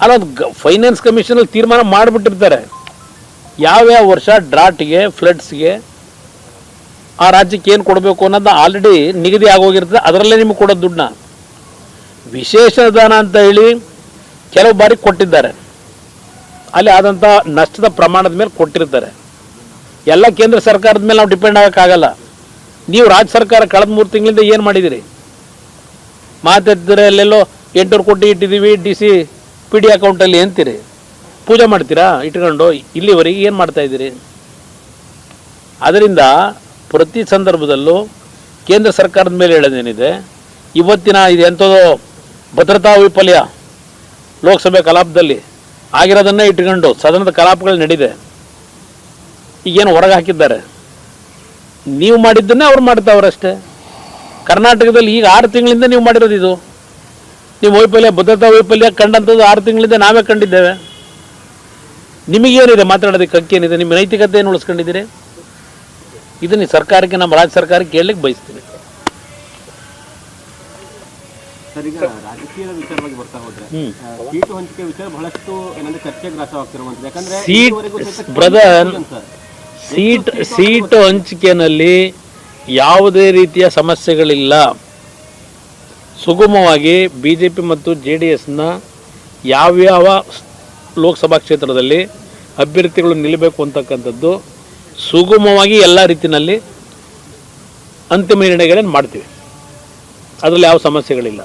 ಅಲ್ಲೊಂದು ಫೈನಾನ್ಸ್ ಕಮಿಷನಲ್ಲಿ ತೀರ್ಮಾನ ಮಾಡಿಬಿಟ್ಟಿರ್ತಾರೆ. ಯಾವ್ಯಾವ ವರ್ಷ ಡ್ರಾಟ್ಗೆ ಫ್ಲಡ್ಸ್ಗೆ ಆ ರಾಜ್ಯಕ್ಕೆ ಏನು ಕೊಡಬೇಕು ಅನ್ನೋದು ಆಲ್ರೆಡಿ ನಿಗದಿ ಆಗೋಗಿರ್ತದೆ. ಅದರಲ್ಲೇ ನಿಮಗೆ ಕೊಡೋದು ದುಡ್ಡನ್ನ. ವಿಶೇಷ ದಾನ ಅಂತ ಹೇಳಿ ಕೆಲವು ಬಾರಿ ಕೊಟ್ಟಿದ್ದಾರೆ. ಅಲ್ಲಿ ಆದಂಥ ನಷ್ಟದ ಪ್ರಮಾಣದ ಮೇಲೆ ಕೊಟ್ಟಿರ್ತಾರೆ. ಎಲ್ಲ ಕೇಂದ್ರ ಸರ್ಕಾರದ ಮೇಲೆ ನಾವು ಡಿಪೆಂಡ್ ಆಗೋಕ್ಕಾಗಲ್ಲ. ನೀವು ರಾಜ್ಯ ಸರ್ಕಾರ ಕಳೆದ ಮೂರು ತಿಂಗಳಿಂದ ಏನು ಮಾಡಿದಿರಿ? ಮಾತಾಡ್ತಿದ್ರೆ ಅಲ್ಲೆಲ್ಲೋ ಎಂಟುನೂರು ಕೋಟಿ ಇಟ್ಟಿದ್ದೀವಿ ಡಿ ಸಿ ಪಿ ಡಿ ಅಕೌಂಟಲ್ಲಿ ಅಂತೀರಿ. ಪೂಜೆ ಮಾಡ್ತೀರಾ? ಇಟ್ಕೊಂಡು ಇಲ್ಲಿವರೆಗೆ ಏನು ಮಾಡ್ತಾ ಇದ್ದೀರಿ? ಅದರಿಂದ ಪ್ರತಿ ಸಂದರ್ಭದಲ್ಲೂ ಕೇಂದ್ರ ಸರ್ಕಾರದ ಮೇಲೆ ಹೇಳೋದೇನಿದೆ? ಇವತ್ತಿನ ಇದು ಎಂಥದೋ ಭದ್ರತಾ ವೈಫಲ್ಯ ಲೋಕಸಭೆ ಕಲಾಪದಲ್ಲಿ ಆಗಿರೋದನ್ನೇ ಇಟ್ಕೊಂಡು ಸದನದ ಕಲಾಪಗಳು ನಡೀದೆ. ಈಗೇನು ಹೊರಗೆ ಹಾಕಿದ್ದಾರೆ ನೀವು ಮಾಡಿದ್ದನ್ನೇ ಅವ್ರು ಮಾಡ್ತಾವ್ರಷ್ಟೇ ಕರ್ನಾಟಕದಲ್ಲಿ ಈಗ ಆರು ತಿಂಗಳಿಂದ ನೀವು ಮಾಡಿರೋದು ಇದು. ನೀವು ವೈಫಲ್ಯ, ಭದ್ರತಾ ವೈಫಲ್ಯ ಕಂಡಂಥದ್ದು ಆರು ತಿಂಗಳಿಂದ ನಾವೇ ಕಂಡಿದ್ದೇವೆ. ನಿಮಗೇನಿದೆ ಮಾತಾಡೋದಕ್ಕೆ ಹಕ್ಕೇನಿದೆ? ನಿಮ್ಮ ನೈತಿಕತೆ ಏನು ಉಳಿಸ್ಕೊಂಡಿದ್ದೀರಿ? ಇದನ್ನು ಸರ್ಕಾರಕ್ಕೆ, ನಮ್ಮ ರಾಜ್ಯ ಸರ್ಕಾರಕ್ಕೆ ಕೇಳಲಿಕ್ಕೆ ಬಯಸ್ತೀನಿ. ಸರ್ ಈಗ ರಾಜಕೀಯದ ವಿಚಾರವಾಗಿ ಬರ್ತಾ ಹೋದ್ರೆ ಸೀಟು ಹಂಚಿಕೆ ವಿಚಾರ ಬಹಳಷ್ಟು ಏನಂದ್ರೆ ಚರ್ಚೆಗೆ ಗ್ರಾಸವಾಗ್ತಿರುವಂತದ್ದು ಯಾಕಂದ್ರೆ ಸೀಟ್ ಬ್ರದರ್. ಸೀಟ್ ಸೀಟು ಹಂಚಿಕೆನಲ್ಲಿ ಯಾವುದೇ ರೀತಿಯ ಸಮಸ್ಯೆಗಳಿಲ್ಲ. ಸುಗಮವಾಗಿ ಬಿ ಜೆ ಪಿ ಮತ್ತು ಜೆ ಡಿ ಎಸ್ನ ಯಾವ್ಯಾವ ಲೋಕಸಭಾ ಕ್ಷೇತ್ರದಲ್ಲಿ ಅಭ್ಯರ್ಥಿಗಳು ನಿಲ್ಲಬೇಕು ಅಂತಕ್ಕಂಥದ್ದು ಸುಗಮವಾಗಿ ಎಲ್ಲ ರೀತಿಯಲ್ಲಿ ಅಂತಿಮ ನಿರ್ಣಯಗಳನ್ನು ಮಾಡ್ತೀವಿ. ಅದರಲ್ಲಿ ಯಾವ ಸಮಸ್ಯೆಗಳಿಲ್ಲ.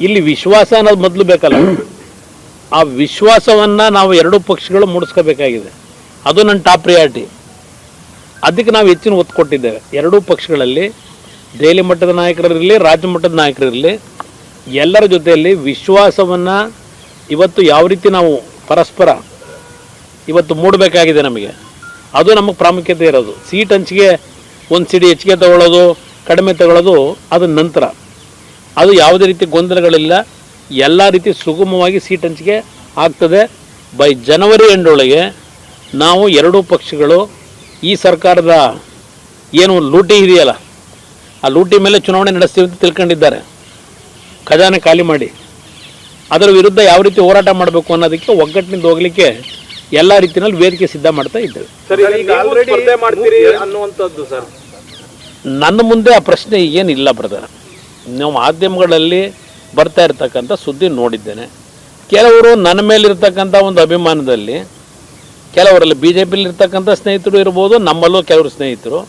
ಇಲ್ಲಿ ವಿಶ್ವಾಸ ಅನ್ನೋದು ಮೊದಲು ಬೇಕಲ್ಲ. ಆ ವಿಶ್ವಾಸವನ್ನು ನಾವು ಎರಡೂ ಪಕ್ಷಗಳು ಮೂಡಿಸ್ಕೋಬೇಕಾಗಿದೆ. ಅದು ನನ್ನ ಟಾಪ್ ಪ್ರಿಯಾರಿಟಿ ಅದಕ್ಕೆ ನಾವು ಹೆಚ್ಚಿನ ಒತ್ತು ಕೊಟ್ಟಿದ್ದೇವೆ. ಎರಡೂ ಪಕ್ಷಗಳಲ್ಲಿ, ದೆಹಲಿ ಮಟ್ಟದ ನಾಯಕರಿರಲಿ, ರಾಜ್ಯ ಮಟ್ಟದ ನಾಯಕರಿರಲಿ, ಎಲ್ಲರ ಜೊತೆಯಲ್ಲಿ ವಿಶ್ವಾಸವನ್ನು ಇವತ್ತು ಯಾವ ರೀತಿ ನಾವು ಪರಸ್ಪರ ಇವತ್ತು ಮೂಡಬೇಕಾಗಿದೆ ನಮಗೆ. ಅದು ನಮಗೆ ಪ್ರಾಮುಖ್ಯತೆ ಇರೋದು. ಸೀಟ್ ಹಂಚಿಗೆ ಒಂದು ಸಿಡಿ ಹೆಚ್ಚಿಗೆ ತಗೊಳ್ಳೋದು, ಕಡಿಮೆ ತಗೊಳ್ಳೋದು, ಅದು ನಂತರ. ಅದು ಯಾವುದೇ ರೀತಿ ಗೊಂದಲಗಳಿಲ್ಲ. ಎಲ್ಲ ರೀತಿ ಸುಗಮವಾಗಿ ಸೀಟ್ ಹಂಚಿಕೆ ಆಗ್ತದೆ. ಬೈ ಜನವರಿ ಎಂಡೊಳಗೆ ನಾವು ಎರಡೂ ಪಕ್ಷಗಳು ಈ ಸರ್ಕಾರದ ಏನು ಲೂಟಿ ಇದೆಯಲ್ಲ ಆ ಲೂಟಿ ಮೇಲೆ ಚುನಾವಣೆ ನಡೆಸ್ತೀವಿ ಅಂತ ತಿಳ್ಕೊಂಡಿದ್ದಾರೆ. ಖಜಾನೆ ಖಾಲಿ ಮಾಡಿ. ಅದರ ವಿರುದ್ಧ ಯಾವ ರೀತಿ ಹೋರಾಟ ಮಾಡಬೇಕು ಅನ್ನೋದಕ್ಕೆ ಒಗ್ಗಟ್ಟಿನಿಂದ ಹೋಗಲಿಕ್ಕೆ ಎಲ್ಲ ರೀತಿಯಲ್ಲಿ ವೇದಿಕೆ ಸಿದ್ಧ ಮಾಡ್ತಾ ಇದ್ದೇವೆ. ನನ್ನ ಮುಂದೆ ಆ ಪ್ರಶ್ನೆ ಏನಿಲ್ಲ ಬ್ರದರ್ ನಾವು ಮಾಧ್ಯಮಗಳಲ್ಲಿ ಬರ್ತಾ ಇರ್ತಕ್ಕಂಥ ಸುದ್ದಿ ನೋಡಿದ್ದೇನೆ. ಕೆಲವರು ನನ್ನ ಮೇಲಿರ್ತಕ್ಕಂಥ ಒಂದು ಅಭಿಮಾನದಲ್ಲಿ, ಕೆಲವರಲ್ಲಿ ಬಿ ಜೆ ಪಿಲಿ ಇರ್ತಕ್ಕಂಥ ಸ್ನೇಹಿತರು ಇರ್ಬೋದು, ನಮ್ಮಲ್ಲೂ ಕೆಲವರು ಸ್ನೇಹಿತರು.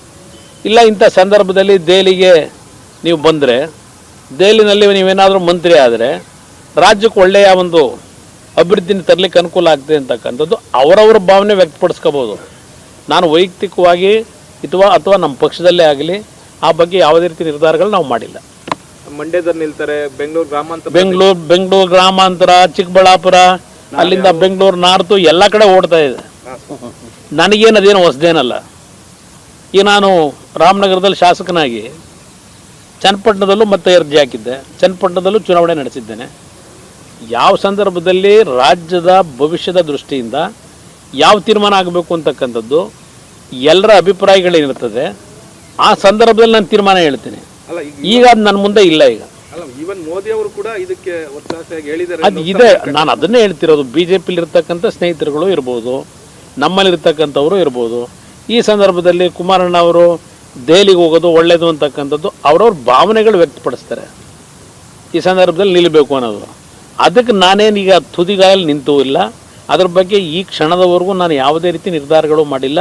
ಇಲ್ಲ, ಇಂಥ ಸಂದರ್ಭದಲ್ಲಿ ದೆಹಲಿಗೆ ನೀವು ಬಂದರೆ, ದೆಹಲಿನಲ್ಲಿ ನೀವೇನಾದರೂ ಮಂತ್ರಿ ಆದರೆ, ರಾಜ್ಯಕ್ಕೆ ಒಳ್ಳೆಯ ಒಂದು ಅಭಿವೃದ್ಧಿನ ತರಲಿಕ್ಕೆ ಅನುಕೂಲ ಆಗ್ತದೆ ಅಂತಕ್ಕಂಥದ್ದು ಅವರವರ ಭಾವನೆ ವ್ಯಕ್ತಪಡಿಸ್ಕೋಬೋದು ನಾನು ವೈಯಕ್ತಿಕವಾಗಿ ಅಥವಾ ಅಥವಾ ನಮ್ಮ ಪಕ್ಷದಲ್ಲೇ ಆಗಲಿ, ಆ ಬಗ್ಗೆ ಯಾವುದೇ ರೀತಿ ನಿರ್ಧಾರಗಳು ನಾವು ಮಾಡಿಲ್ಲ. ಮಂಡ್ಯದಲ್ಲಿ ನಿಲ್ತಾರೆ ಬೆಂಗಳೂರು ಗ್ರಾಮಾಂತರ ಬೆಂಗಳೂರು ಬೆಂಗಳೂರು ಗ್ರಾಮಾಂತರ ಚಿಕ್ಕಬಳ್ಳಾಪುರ ಅಲ್ಲಿಂದ ಬೆಂಗಳೂರು ನಾರ್ತು ಎಲ್ಲ ಕಡೆ ಓಡ್ತಾ ಇದೆ. ನನಗೇನು ಅದೇನು ಹೊಸದೇನಲ್ಲ. ಈ ನಾನು ರಾಮನಗರದಲ್ಲಿ ಶಾಸಕನಾಗಿ ಚನ್ನಪಟ್ಟಣದಲ್ಲೂ ಮತ್ತೆ ಅರ್ಜಿ ಹಾಕಿದ್ದೆ. ಚನ್ನಪಟ್ಟಣದಲ್ಲೂ ಚುನಾವಣೆ ನಡೆಸಿದ್ದೇನೆ. ಯಾವ ಸಂದರ್ಭದಲ್ಲಿ ರಾಜ್ಯದ ಭವಿಷ್ಯದ ದೃಷ್ಟಿಯಿಂದ ಯಾವ ತೀರ್ಮಾನ ಆಗಬೇಕು ಅಂತಕ್ಕಂಥದ್ದು ಎಲ್ಲರ ಅಭಿಪ್ರಾಯಗಳೇನಿರ್ತದೆ ಆ ಸಂದರ್ಭದಲ್ಲಿ ನಾನು ತೀರ್ಮಾನ ಹೇಳ್ತೀನಿ. ಈಗ ಈಗ ಅದು ನನ್ನ ಮುಂದೆ ಇಲ್ಲ ಈಗ. ಅದು ಇದೆ. ನಾನು ಅದನ್ನೇ ಹೇಳ್ತಿರೋದು. ಬಿ ಜೆ ಇರ್ತಕ್ಕಂಥ ಸ್ನೇಹಿತರುಗಳು ಇರ್ಬೋದು ನಮ್ಮಲ್ಲಿರ್ತಕ್ಕಂಥವರು ಇರ್ಬೋದು. ಈ ಸಂದರ್ಭದಲ್ಲಿ ಕುಮಾರಣ್ಣ ಅವರು ದೆಹಲಿಗೆ ಹೋಗೋದು ಒಳ್ಳೆಯದು ಅಂತಕ್ಕಂಥದ್ದು ಅವ್ರವ್ರ ಭಾವನೆಗಳು ವ್ಯಕ್ತಪಡಿಸ್ತಾರೆ. ಈ ಸಂದರ್ಭದಲ್ಲಿ ನಿಲ್ಲಬೇಕು ಅನ್ನೋದು. ಅದಕ್ಕೆ ನಾನೇನೀಗ ತುದಿಗಾಯಲ್ಲಿ ನಿಂತೂ ಇಲ್ಲ. ಅದ್ರ ಬಗ್ಗೆ ಈ ಕ್ಷಣದವರೆಗೂ ನಾನು ಯಾವುದೇ ರೀತಿ ನಿರ್ಧಾರಗಳು ಮಾಡಿಲ್ಲ.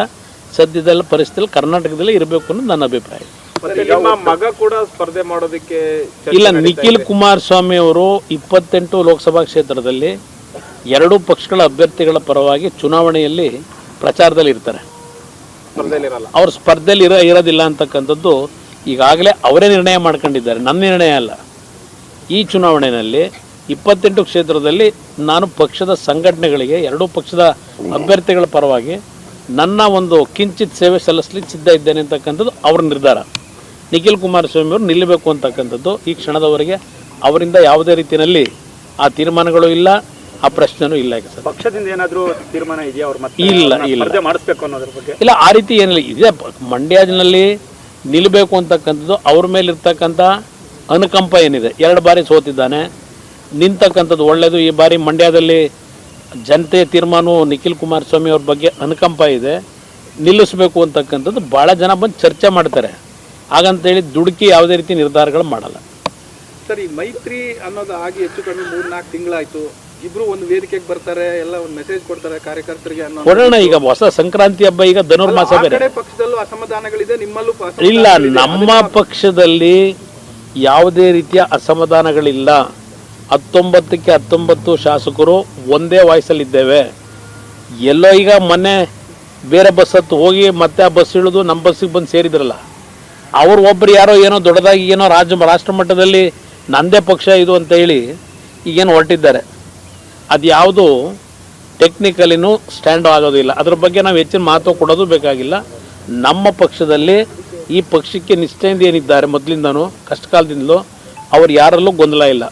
ಸದ್ಯದಲ್ಲಿ ಪರಿಸ್ಥಿತಿಯಲ್ಲಿ ಕರ್ನಾಟಕದಲ್ಲೇ ಇರಬೇಕು ಅನ್ನೋದು ನನ್ನ ಅಭಿಪ್ರಾಯ. ನಿಮ್ಮ ಮಗ ಕೂಡ ಸ್ಪರ್ಧೆ ಮಾಡೋದಕ್ಕೆ ಇಲ್ಲ ನಿಖಿಲ್ ಕುಮಾರ್ ಸ್ವಾಮಿ ಅವರು ಇಪ್ಪತ್ತೆಂಟು ಲೋಕಸಭಾ ಕ್ಷೇತ್ರದಲ್ಲಿ ಎರಡೂ ಪಕ್ಷಗಳ ಅಭ್ಯರ್ಥಿಗಳ ಪರವಾಗಿ ಚುನಾವಣೆಯಲ್ಲಿ ಪ್ರಚಾರದಲ್ಲಿ ಇರ್ತಾರೆ. ಅವ್ರ ಸ್ಪರ್ಧೆಯಲ್ಲಿ ಇರೋ ಇರೋದಿಲ್ಲ ಅಂತಕ್ಕಂಥದ್ದು ಈಗಾಗಲೇ ಅವರೇ ನಿರ್ಣಯ ಮಾಡ್ಕೊಂಡಿದ್ದಾರೆ ನನ್ನ ನಿರ್ಣಯ ಅಲ್ಲ. ಈ ಚುನಾವಣೆಯಲ್ಲಿ ಇಪ್ಪತ್ತೆಂಟು ಕ್ಷೇತ್ರದಲ್ಲಿ ನಾನು ಪಕ್ಷದ ಸಂಘಟನೆಗಳಿಗೆ ಎರಡೂ ಪಕ್ಷದ ಅಭ್ಯರ್ಥಿಗಳ ಪರವಾಗಿ ನನ್ನ ಒಂದು ಕಿಂಚಿತ್ ಸೇವೆ ಸಲ್ಲಿಸ್ಲಿಕ್ಕೆ ಸಿದ್ಧ ಇದ್ದೇನೆ ಅಂತಕ್ಕಂಥದ್ದು ಅವ್ರ ನಿರ್ಧಾರ. ನಿಖಿಲ್ ಕುಮಾರಸ್ವಾಮಿ ಅವರು ನಿಲ್ಲಬೇಕು ಅಂತಕ್ಕಂಥದ್ದು ಈ ಕ್ಷಣದವರೆಗೆ ಅವರಿಂದ ಯಾವುದೇ ರೀತಿಯಲ್ಲಿ ಆ ತೀರ್ಮಾನಗಳು ಇಲ್ಲ ಆ ಪ್ರಶ್ನೆನೂ ಇಲ್ಲ ಈಗ ಸರ್. ಪಕ್ಷದಿಂದ ಏನಾದರೂ ತೀರ್ಮಾನ ಇದೆಯಾ ಅವ್ರ ಮತ್ತೆ? ಇಲ್ಲ ಇಲ್ಲ. ಮಾಡಿಸ್ಬೇಕು ಅನ್ನೋದ್ರ ಬಗ್ಗೆ? ಇಲ್ಲ ಆ ರೀತಿ ಏನಿಲ್ಲ. ಇದೆ ಮಂಡ್ಯದಲ್ಲಿ ನಿಲ್ಲಬೇಕು ಅಂತಕ್ಕಂಥದ್ದು ಅವ್ರ ಮೇಲಿರ್ತಕ್ಕಂಥ ಅನುಕಂಪ ಏನಿದೆ. ಎರಡು ಬಾರಿ ಸೋತಿದ್ದಾನೆ. ನಿಂತಕ್ಕಂಥದ್ದು ಒಳ್ಳೆಯದು ಈ ಬಾರಿ ಮಂಡ್ಯದಲ್ಲಿ ಜನತೆಯ ತೀರ್ಮಾನವು ನಿಖಿಲ್ ಕುಮಾರಸ್ವಾಮಿ ಅವ್ರ ಬಗ್ಗೆ ಅನುಕಂಪ ಇದೆ ನಿಲ್ಲಿಸಬೇಕು ಅಂತಕ್ಕಂಥದ್ದು ಭಾಳ ಜನ ಬಂದು ಚರ್ಚೆ ಮಾಡ್ತಾರೆ. ಹಾಗಂತೇಳಿ ದುಡುಕಿ ಯಾವುದೇ ರೀತಿ ನಿರ್ಧಾರಗಳು ಮಾಡಲ್ಲ. ಸರ್ ಈ ಮೈತ್ರಿ ಅನ್ನೋದು ಆಗಿ ಹೆಚ್ಚು ಕಡಿಮೆ ಮೂರ್ ನಾಲ್ಕು ತಿಂಗಳಾಯ್ತು. ಇಬ್ರು ಒಂದು ವೇದಿಕೆಗೆ ಬರ್ತಾರೆ ಎಲ್ಲ ಒಂದು ಮೆಸೇಜ್ ಕೊಡ್ತಾರೆ ಕಾರ್ಯಕರ್ತರಿಗೆ ಅನ್ನೋ ಕೊಡೋಣ ಈಗ ಹೊಸ ಸಂಕ್ರಾಂತಿ ಹಬ್ಬ ಈಗ ಧನುರ್ಮಾಸ ಬೇರೆ. ಪಕ್ಷದಲ್ಲೂ ಅಸಮಾಧಾನಗಳಿದೆ ನಿಮ್ಮಲ್ಲೂ ಇಲ್ಲ ನಮ್ಮ ಪಕ್ಷದಲ್ಲಿ ಯಾವುದೇ ರೀತಿಯ ಅಸಮಾಧಾನಗಳಿಲ್ಲ. ಹತ್ತೊಂಬತ್ತಕ್ಕೆ ಹತ್ತೊಂಬತ್ತು ಶಾಸಕರು ಒಂದೇ ವಾಯ್ಸಲ್ಲಿದ್ದೇವೆ. ಎಲ್ಲೋ ಈಗ ಮೊನ್ನೆ ಬೇರೆ ಬಸ್ ಹತ್ತು ಹೋಗಿ ಮತ್ತೆ ಆ ಬಸ್ ಇಳಿದು ನಮ್ಮ ಬಸ್ಸಿಗೆ ಬಂದು ಸೇರಿದ್ರಲ್ಲ, ಅವ್ರು ಒಬ್ಬರು ಯಾರೋ ಏನೋ ದೊಡ್ಡದಾಗಿ ಏನೋ ರಾಜ್ಯ ರಾಷ್ಟ್ರ ಮಟ್ಟದಲ್ಲಿ ನಂದೇ ಪಕ್ಷ ಇದು ಅಂತ ಹೇಳಿ ಈಗೇನು ಹೊರಟಿದ್ದಾರೆ. ಅದು ಯಾವುದು ಟೆಕ್ನಿಕಲಿನೂ ಸ್ಟ್ಯಾಂಡ್ ಆಗೋದಿಲ್ಲ. ಅದ್ರ ಬಗ್ಗೆ ನಾವು ಹೆಚ್ಚಿನ ಮಹತ್ವ ಕೊಡೋದು ಬೇಕಾಗಿಲ್ಲ. ನಮ್ಮ ಪಕ್ಷದಲ್ಲಿ ಈ ಪಕ್ಷಕ್ಕೆ ನಿಷ್ಠೆಯಿಂದ ಏನಿದ್ದಾರೆ ಮೊದಲಿಂದನೂ ಕಷ್ಟಕಾಲದಿಂದಲೂ ಅವ್ರು ಯಾರಲ್ಲೂ ಗೊಂದಲ ಇಲ್ಲ.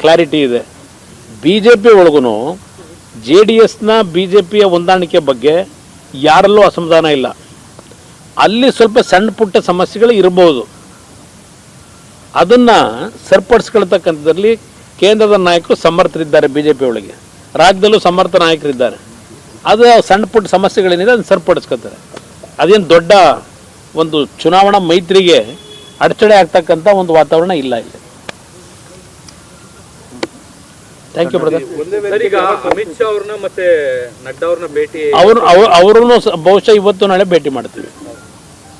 ಕ್ಲಾರಿಟಿ ಇದೆ. ಬಿ ಜೆ ಪಿ ಒಳಗೂ ಜೆ ಡಿ ಎಸ್ನ ಬಿ ಜೆ ಪಿಯ ಹೊಂದಾಣಿಕೆ ಬಗ್ಗೆ ಯಾರಲ್ಲೂ ಅಸಮಾಧಾನ ಇಲ್ಲ. ಅಲ್ಲಿ ಸ್ವಲ್ಪ ಸಣ್ಣ ಪುಟ್ಟ ಸಮಸ್ಯೆಗಳು ಇರಬಹುದು. ಅದನ್ನು ಸರಿಪಡಿಸ್ಕೊಳ್ತಕ್ಕಂಥದ್ರಲ್ಲಿ ಕೇಂದ್ರದ ನಾಯಕರು ಸಮರ್ಥರಿದ್ದಾರೆ ಬಿ ಜೆ ಪಿ ಒಳಗೆ. ರಾಜ್ಯದಲ್ಲೂ ಸಮರ್ಥ ನಾಯಕರಿದ್ದಾರೆ. ಅದು ಸಣ್ಣ ಪುಟ್ಟ ಸಮಸ್ಯೆಗಳೇನಿದೆ ಅದನ್ನು ಸರಿಪಡಿಸ್ಕೊತಾರೆ. ಅದೇನು ದೊಡ್ಡ ಒಂದು ಚುನಾವಣಾ ಮೈತ್ರಿಗೆ ಅಡಚಣೆ ಆಗ್ತಕ್ಕಂಥ ಒಂದು ವಾತಾವರಣ ಇಲ್ಲ ಇಲ್ಲಿ. ಥ್ಯಾಂಕ್ ಯು ಬ್ರದರ್ ಈಗ ಅಮಿತ್ ಶಾ ಅವ್ರನ್ನ ಮತ್ತೆ ನಡ್ಡಾ ಅವ್ರನ್ನ ಭೇಟಿ ಅವರು ಅವರನ್ನು ಬಹುಶಃ ಇವತ್ತು ನಾಳೆ ಭೇಟಿ ಮಾಡ್ತೀವಿ.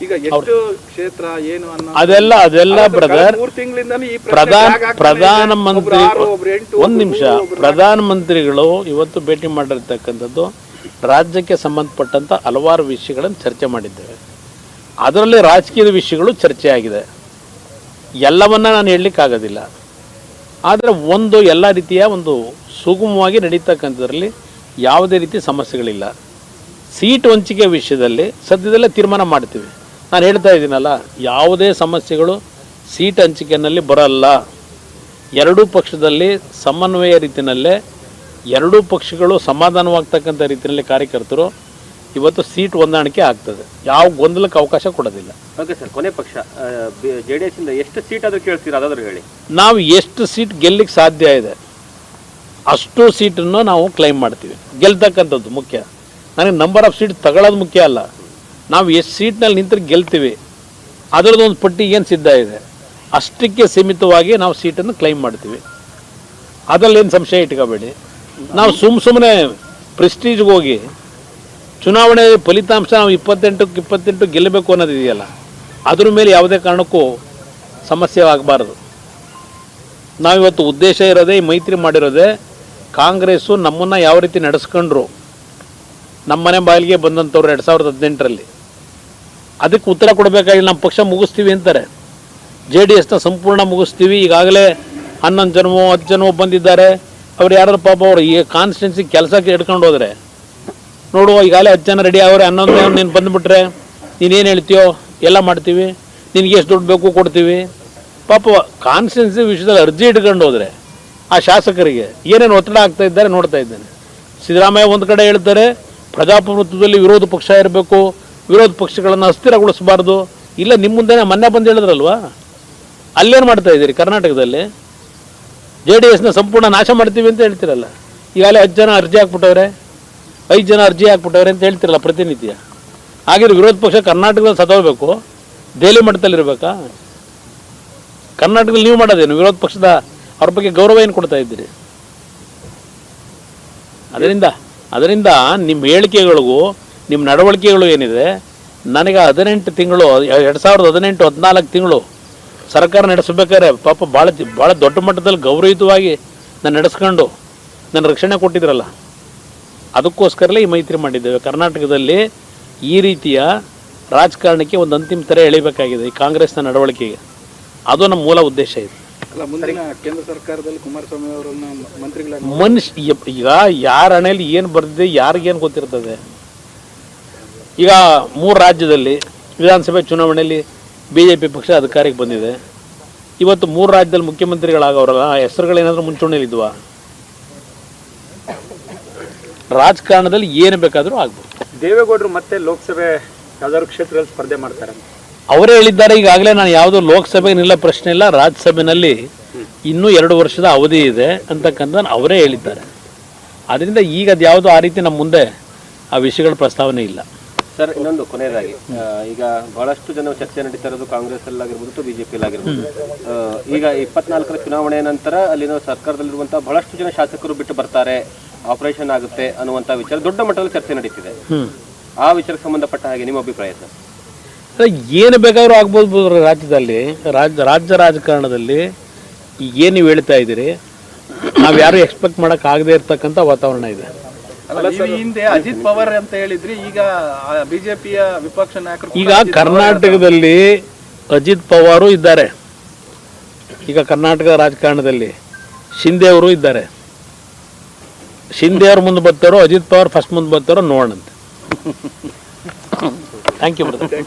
ಈಗ ಎಷ್ಟು ಕ್ಷೇತ್ರ ಏನು ಅನ್ನೋ ಅದೆಲ್ಲ ಅದೆಲ್ಲ ಬ್ರದರ್ ಪ್ರಶ್ನೆ ಪ್ರಧಾನ ಮಂತ್ರಿ ಒಂದು ನಿಮಿಷ. ಪ್ರಧಾನ ಮಂತ್ರಿಗಳು ಪ್ರಧಾನಮಂತ್ರಿಗಳು ಇವತ್ತು ಭೇಟಿ ಮಾಡಿರ್ತಕ್ಕಂಥದ್ದು ರಾಜ್ಯಕ್ಕೆ ಸಂಬಂಧಪಟ್ಟಂತ ಹಲವಾರು ವಿಷಯಗಳನ್ನು ಚರ್ಚೆ ಮಾಡಿದ್ದೇವೆ. ಅದರಲ್ಲಿ ರಾಜಕೀಯದ ವಿಷಯಗಳು ಚರ್ಚೆ ಆಗಿದೆ ಎಲ್ಲವನ್ನ ನಾನು ಹೇಳಲಿಕ್ಕಾಗೋದಿಲ್ಲ. ಆದರೆ ಒಂದು ಎಲ್ಲ ರೀತಿಯ ಒಂದು ಸುಗಮವಾಗಿ ನಡೀತಕ್ಕಂಥದ್ರಲ್ಲಿ ಯಾವುದೇ ರೀತಿ ಸಮಸ್ಯೆಗಳಿಲ್ಲ. ಸೀಟ್ ಹಂಚಿಕೆ ವಿಷಯದಲ್ಲಿ ಸದ್ಯದಲ್ಲೇ ತೀರ್ಮಾನ ಮಾಡ್ತೀವಿ. ನಾನು ಹೇಳ್ತಾ ಇದ್ದೀನಲ್ಲ, ಯಾವುದೇ ಸಮಸ್ಯೆಗಳು ಸೀಟ್ ಹಂಚಿಕೆಯಲ್ಲಿ ಬರಲ್ಲ. ಎರಡೂ ಪಕ್ಷದಲ್ಲಿ ಸಮನ್ವಯ ರೀತಿಯಲ್ಲೇ ಎರಡೂ ಪಕ್ಷಗಳು ಸಮಾಧಾನವಾಗ್ತಕ್ಕಂಥ ರೀತಿಯಲ್ಲಿ ಕಾರ್ಯಕರ್ತರು ಇವತ್ತು ಸೀಟ್ ಹೊಂದಾಣಿಕೆ ಆಗ್ತದೆ. ಯಾವ ಗೊಂದಲಕ್ಕೆ ಅವಕಾಶ ಕೊಡೋದಿಲ್ಲ. ಓಕೆ ಸರ್ ಕೊನೆ ಪಕ್ಷ ಜೆ ಡಿ ಎಸ್ ಇಂದ ಎಷ್ಟು ಸೀಟ್ ಆದರೂ ಕೇಳ್ತೀರಾ? ಅದಾದ್ರೂ ಹೇಳಿ. ನಾವು ಎಷ್ಟು ಸೀಟ್ ಗೆಲ್ಲಿಕ್ಕೆ ಸಾಧ್ಯ ಇದೆ ಅಷ್ಟು ಸೀಟನ್ನು ನಾವು ಕ್ಲೈಮ್ ಮಾಡ್ತೀವಿ. ಗೆಲ್ತಕ್ಕಂಥದ್ದು ಮುಖ್ಯ. ನನಗೆ ನಂಬರ್ ಆಫ್ ಸೀಟ್ ತಗೊಳ್ಳೋದು ಮುಖ್ಯ ಅಲ್ಲ. ನಾವು ಎಷ್ಟು ಸೀಟ್ನಲ್ಲಿ ನಿಂತರೆ ಗೆಲ್ತೀವಿ ಅದರದ್ದೊಂದು ಪಟ್ಟಿ ಏನು ಸಿದ್ಧ ಇದೆ? ಅಷ್ಟಕ್ಕೆ ಸೀಮಿತವಾಗಿ ನಾವು ಸೀಟನ್ನು ಕ್ಲೈಮ್ ಮಾಡ್ತೀವಿ. ಅದರಲ್ಲಿ ಏನು ಸಂಶಯ ಇಟ್ಕೋಬೇಡಿ. ನಾವು ಸುಮ್ಮ ಸುಮ್ಮನೆ ಪ್ರೆಸ್ಟೀಜ್ಗೆ ಹೋಗಿ ಚುನಾವಣೆ ಫಲಿತಾಂಶ ನಾವು ಇಪ್ಪತ್ತೆಂಟಕ್ಕೆ ಇಪ್ಪತ್ತೆಂಟು ಗೆಲ್ಲಬೇಕು ಅನ್ನೋದು ಇದೆಯಲ್ಲ? ಅದ್ರ ಮೇಲೆ ಯಾವುದೇ ಕಾರಣಕ್ಕೂ ಸಮಸ್ಯೆ ಆಗಬಾರ್ದು. ನಾವಿವತ್ತು ಉದ್ದೇಶ ಇರೋದೆ, ಮೈತ್ರಿ ಮಾಡಿರೋದೆ, ಕಾಂಗ್ರೆಸ್ಸು ನಮ್ಮನ್ನು ಯಾವ ರೀತಿ ನಡೆಸ್ಕೊಂಡ್ರು ನಮ್ಮನೆ ಬಾಯಿಲಿಗೆ ಬಂದಂಥವ್ರು ಎರಡು ಸಾವಿರದ ಹದಿನೆಂಟರಲ್ಲಿ. ಅದಕ್ಕೆ ಉತ್ತರ ಕೊಡಬೇಕಾಗಿ ನಮ್ಮ ಪಕ್ಷ ಮುಗಿಸ್ತೀವಿ ಅಂತಾರೆ. ಜೆ ಡಿ ಎಸ್ನ ಸಂಪೂರ್ಣ ಮುಗಿಸ್ತೀವಿ. ಈಗಾಗಲೇ ಹನ್ನೊಂದು ಜನವೋ, ಹತ್ತು ಜನವೋ ಬಂದಿದ್ದಾರೆ. ಅವ್ರು ಯಾರು ಪಾಪ ಅವರು ಈ ಕಾನ್ಸ್ಟಿಟ್ಯೂನ್ಸಿ ಕೆಲಸಕ್ಕೆ ಇಟ್ಕೊಂಡು ಹೋದ್ರೆ ನೋಡುವ ಈಗಾಗಲೇ ಹತ್ತು ಜನ ರೆಡಿ ಅವರೇ ಹನ್ನೊಂದು ನೀನು ಬಂದುಬಿಟ್ರೆ, ನೀನೇನು ಹೇಳ್ತೀಯೋ, ಎಲ್ಲ ಮಾಡ್ತೀವಿ. ನಿನಗೆ ಎಷ್ಟು ದುಡ್ಡು ಬೇಕು ಕೊಡ್ತೀವಿ. ಪಾಪ ಕಾನ್ಸ್ಟಿಟ್ಯೂನ್ಸಿ ವಿಷಯದಲ್ಲಿ ಅರ್ಜಿ ಇಟ್ಕೊಂಡು ಹೋದರೆ, ಆ ಶಾಸಕರಿಗೆ ಏನೇನು ಒತ್ತಡ ಆಗ್ತಾ ಇದ್ದಾರೆ ನೋಡ್ತಾ ಇದ್ದೇನೆ. ಸಿದ್ದರಾಮಯ್ಯ ಒಂದು ಕಡೆ ಹೇಳ್ತಾರೆ, ಪ್ರಜಾಪ್ರಭುತ್ವದಲ್ಲಿ ವಿರೋಧ ಪಕ್ಷ ಇರಬೇಕು, ವಿರೋಧ ಪಕ್ಷಗಳನ್ನು ಅಸ್ಥಿರಗೊಳಿಸಬಾರ್ದು. ಇಲ್ಲ ನಿಮ್ಮ ಮುಂದೆನೇ ಮೊನ್ನೆ ಬಂದು ಹೇಳಿದ್ರಲ್ವಾ? ಅಲ್ಲೇನು ಮಾಡ್ತಾ ಇದ್ದೀರಿ ಕರ್ನಾಟಕದಲ್ಲಿ? ಜೆ ಡಿ ಎಸ್ನ ಸಂಪೂರ್ಣ ನಾಶ ಮಾಡ್ತೀವಿ ಅಂತ ಹೇಳ್ತಿರಲ್ಲ. ಈಗಾಗಲೇ ಹತ್ತು ಜನ ಅರ್ಜಿ ಹಾಕ್ಬಿಟ್ಟವ್ರೆ ಐದು ಜನ ಅರ್ಜಿ ಹಾಕ್ಬಿಟ್ಟವ್ರೆ ಅಂತ ಹೇಳ್ತಿರಲ್ಲ ಪ್ರತಿನಿತ್ಯ. ಹಾಗಿದ್ರೆ ವಿರೋಧ ಪಕ್ಷ ಕರ್ನಾಟಕದಲ್ಲಿ ಸತ್ತೋಗ್ಬೇಕು. ದೆಹಲಿ ಮಟ್ಟದಲ್ಲಿರ್ಬೇಕಾ ಕರ್ನಾಟಕದಲ್ಲಿ ನೀವು ಮಾಡೋದೇನು? ವಿರೋಧ ಪಕ್ಷದ ಅವ್ರ ಬಗ್ಗೆ ಗೌರವ ಏನು ಕೊಡ್ತಾ ಇದ್ದೀರಿ? ಅದರಿಂದ ಅದರಿಂದ ನಿಮ್ಮ ಹೇಳಿಕೆಗಳಿಗೂ, ನಿಮ್ಮ ನಡವಳಿಕೆಗಳು ಏನಿದೆ, ನನಗೆ ಹದಿನೆಂಟು ತಿಂಗಳು, ಎರಡು ಸಾವಿರದ ಹದಿನೆಂಟು, ಹದಿನಾಲ್ಕು ತಿಂಗಳು ಸರ್ಕಾರ ನಡೆಸಬೇಕಾದ್ರೆ ಪಾಪ ಭಾಳ ಭಾಳ ದೊಡ್ಡ ಮಟ್ಟದಲ್ಲಿ ಗೌರವಯುತವಾಗಿ ನಾನು ನಡೆಸ್ಕೊಂಡು ನನ್ನ ರಕ್ಷಣೆ ಕೊಟ್ಟಿದ್ರಲ್ಲ. ಅದಕ್ಕೋಸ್ಕರಲೇ ಈ ಮೈತ್ರಿ ಮಾಡಿದ್ದೇವೆ. ಕರ್ನಾಟಕದಲ್ಲಿ ಈ ರೀತಿಯ ರಾಜಕಾರಣಕ್ಕೆ ಒಂದು ಅಂತಿಮ ತೆರೆ ಎಳಿಬೇಕಾಗಿದೆ ಈ ಕಾಂಗ್ರೆಸ್ನ ನಡವಳಿಕೆಗೆ. ಅದು ನಮ್ಮ ಮೂಲ ಉದ್ದೇಶ ಇದೆ. ಕೇಂದ್ರ ಸರ್ಕಾರದಲ್ಲಿ ಕುಮಾರಸ್ವಾಮಿ ಅವರನ್ನ ಮನುಷ್ಯ ಈಗ ಯಾರ ಹಣೆಯಲ್ಲಿ ಏನು ಬರ್ದಿದೆ ಯಾರಿಗೇನು ಗೊತ್ತಿರ್ತದೆ? ಈಗ ಮೂರು ರಾಜ್ಯದಲ್ಲಿ ವಿಧಾನಸಭೆ ಚುನಾವಣೆಯಲ್ಲಿ ಬಿ ಜೆ ಪಿ ಪಕ್ಷ ಅಧಿಕಾರಕ್ಕೆ ಬಂದಿದೆ. ಇವತ್ತು ಮೂರು ರಾಜ್ಯದಲ್ಲಿ ಮುಖ್ಯಮಂತ್ರಿಗಳಾಗವ್ರಲ್ಲ ಆ ಹೆಸರುಗಳೇನಾದ್ರೂ ಮುಂಚೂಣಿಯಲ್ಲಿದ್ವಾ? ರಾಜಕಾರಣದಲ್ಲಿ ಏನು ಬೇಕಾದರೂ ಆಗ್ಬೋದು. ದೇವೇಗೌಡರು ಮತ್ತೆ ಲೋಕಸಭೆ ಯಾವ್ದಾದ್ರು ಕ್ಷೇತ್ರದಲ್ಲಿ ಸ್ಪರ್ಧೆ ಮಾಡ್ತಾರೆ ಅವರೇ ಹೇಳಿದ್ದಾರೆ ಈಗಾಗಲೇ ನಾನು ಯಾವುದೋ ಲೋಕಸಭೆಗೆ ನಿಲ್ಲ ಪ್ರಶ್ನೆ ಇಲ್ಲ ರಾಜ್ಯಸಭೆಯಲ್ಲಿ ಇನ್ನೂ ಎರಡು ವರ್ಷದ ಅವಧಿ ಇದೆ ಅಂತಕ್ಕಂಥ ಅವರೇ ಹೇಳಿದ್ದಾರೆ. ಅದರಿಂದ ಈಗ ಅದು ಯಾವುದೋ ಆ ರೀತಿ ನಮ್ಮ ಮುಂದೆ ಆ ವಿಷಯಗಳ ಪ್ರಸ್ತಾವನೆ ಇಲ್ಲ. ಸರ್ ಇನ್ನೊಂದು ಕೊನೆಯದಾಗಿ ಈಗ ಬಹಳಷ್ಟು ಜನ ಚರ್ಚೆ ನಡೀತಾ ಇರೋದು ಕಾಂಗ್ರೆಸ್ ಅಲ್ಲಾಗಿರ್ಬೋದು ಬಿಜೆಪಿ ಆಗಿರ್ಬೋದು ಅಲ್ಲಾಗಿರ್ಬೋದು ಈಗ ಇಪ್ಪತ್ನಾಲ್ಕರ ಚುನಾವಣೆ ನಂತರ ಅಲ್ಲಿನ ಸರ್ಕಾರದಲ್ಲಿರುವಂತಹ ಬಹಳಷ್ಟು ಜನ ಶಾಸಕರು ಬಿಟ್ಟು ಬರ್ತಾರೆ. ಆಪರೇಷನ್ ಆಗುತ್ತೆ ಅನ್ನುವಂತ ವಿಚಾರ ದೊಡ್ಡ ಮಟ್ಟದಲ್ಲಿ ಚರ್ಚೆ ನಡೀತಿದೆ. ಆ ವಿಚಾರಕ್ಕೆ ಸಂಬಂಧಪಟ್ಟ ಹಾಗೆ ನಿಮ್ಮ ಅಭಿಪ್ರಾಯ ಸರ್? ಏನು ಬೇಕಾದ್ರೂ ಆಗ್ಬೋದು ರಾಜ್ಯದಲ್ಲಿ. ರಾಜ್ಯ ರಾಜ್ಯ ರಾಜಕಾರಣದಲ್ಲಿ ಏನು ನೀವು ಹೇಳ್ತಾ ಇದ್ದೀರಿ? ನಾವು ಯಾರು ಎಕ್ಸ್ಪೆಕ್ಟ್ ಮಾಡಕ್ ಆಗದೆ ಇರ್ತಕ್ಕಂಥ ವಾತಾವರಣ ಇದೆ. ಹಿಂದೆ ಅಜಿತ್ ಪವಾರ್ ಅಂತ ಹೇಳಿದ್ರಿ ಈಗ ಬಿಜೆಪಿಯ ವಿಪಕ್ಷ ನಾಯಕರು ಈಗ ಕರ್ನಾಟಕದಲ್ಲಿ ಅಜಿತ್ ಪವಾರು ಇದ್ದಾರೆ. ಈಗ ಕರ್ನಾಟಕ ರಾಜಕಾರಣದಲ್ಲಿ ಶಿಂದೆ ಅವರು ಇದ್ದಾರೆ. ಶಿಂದೆ ಅವ್ರ ಮುಂದೆ ಬರ್ತಾರೋ ಅಜಿತ್ ಪವಾರ್ ಫಸ್ಟ್ ಮುಂದೆ ಬರ್ತಾರೋ ನೋಡೋಣಂತೆ ಥ್ಯಾಂಕ್ ಯು ಬ್ರದರ್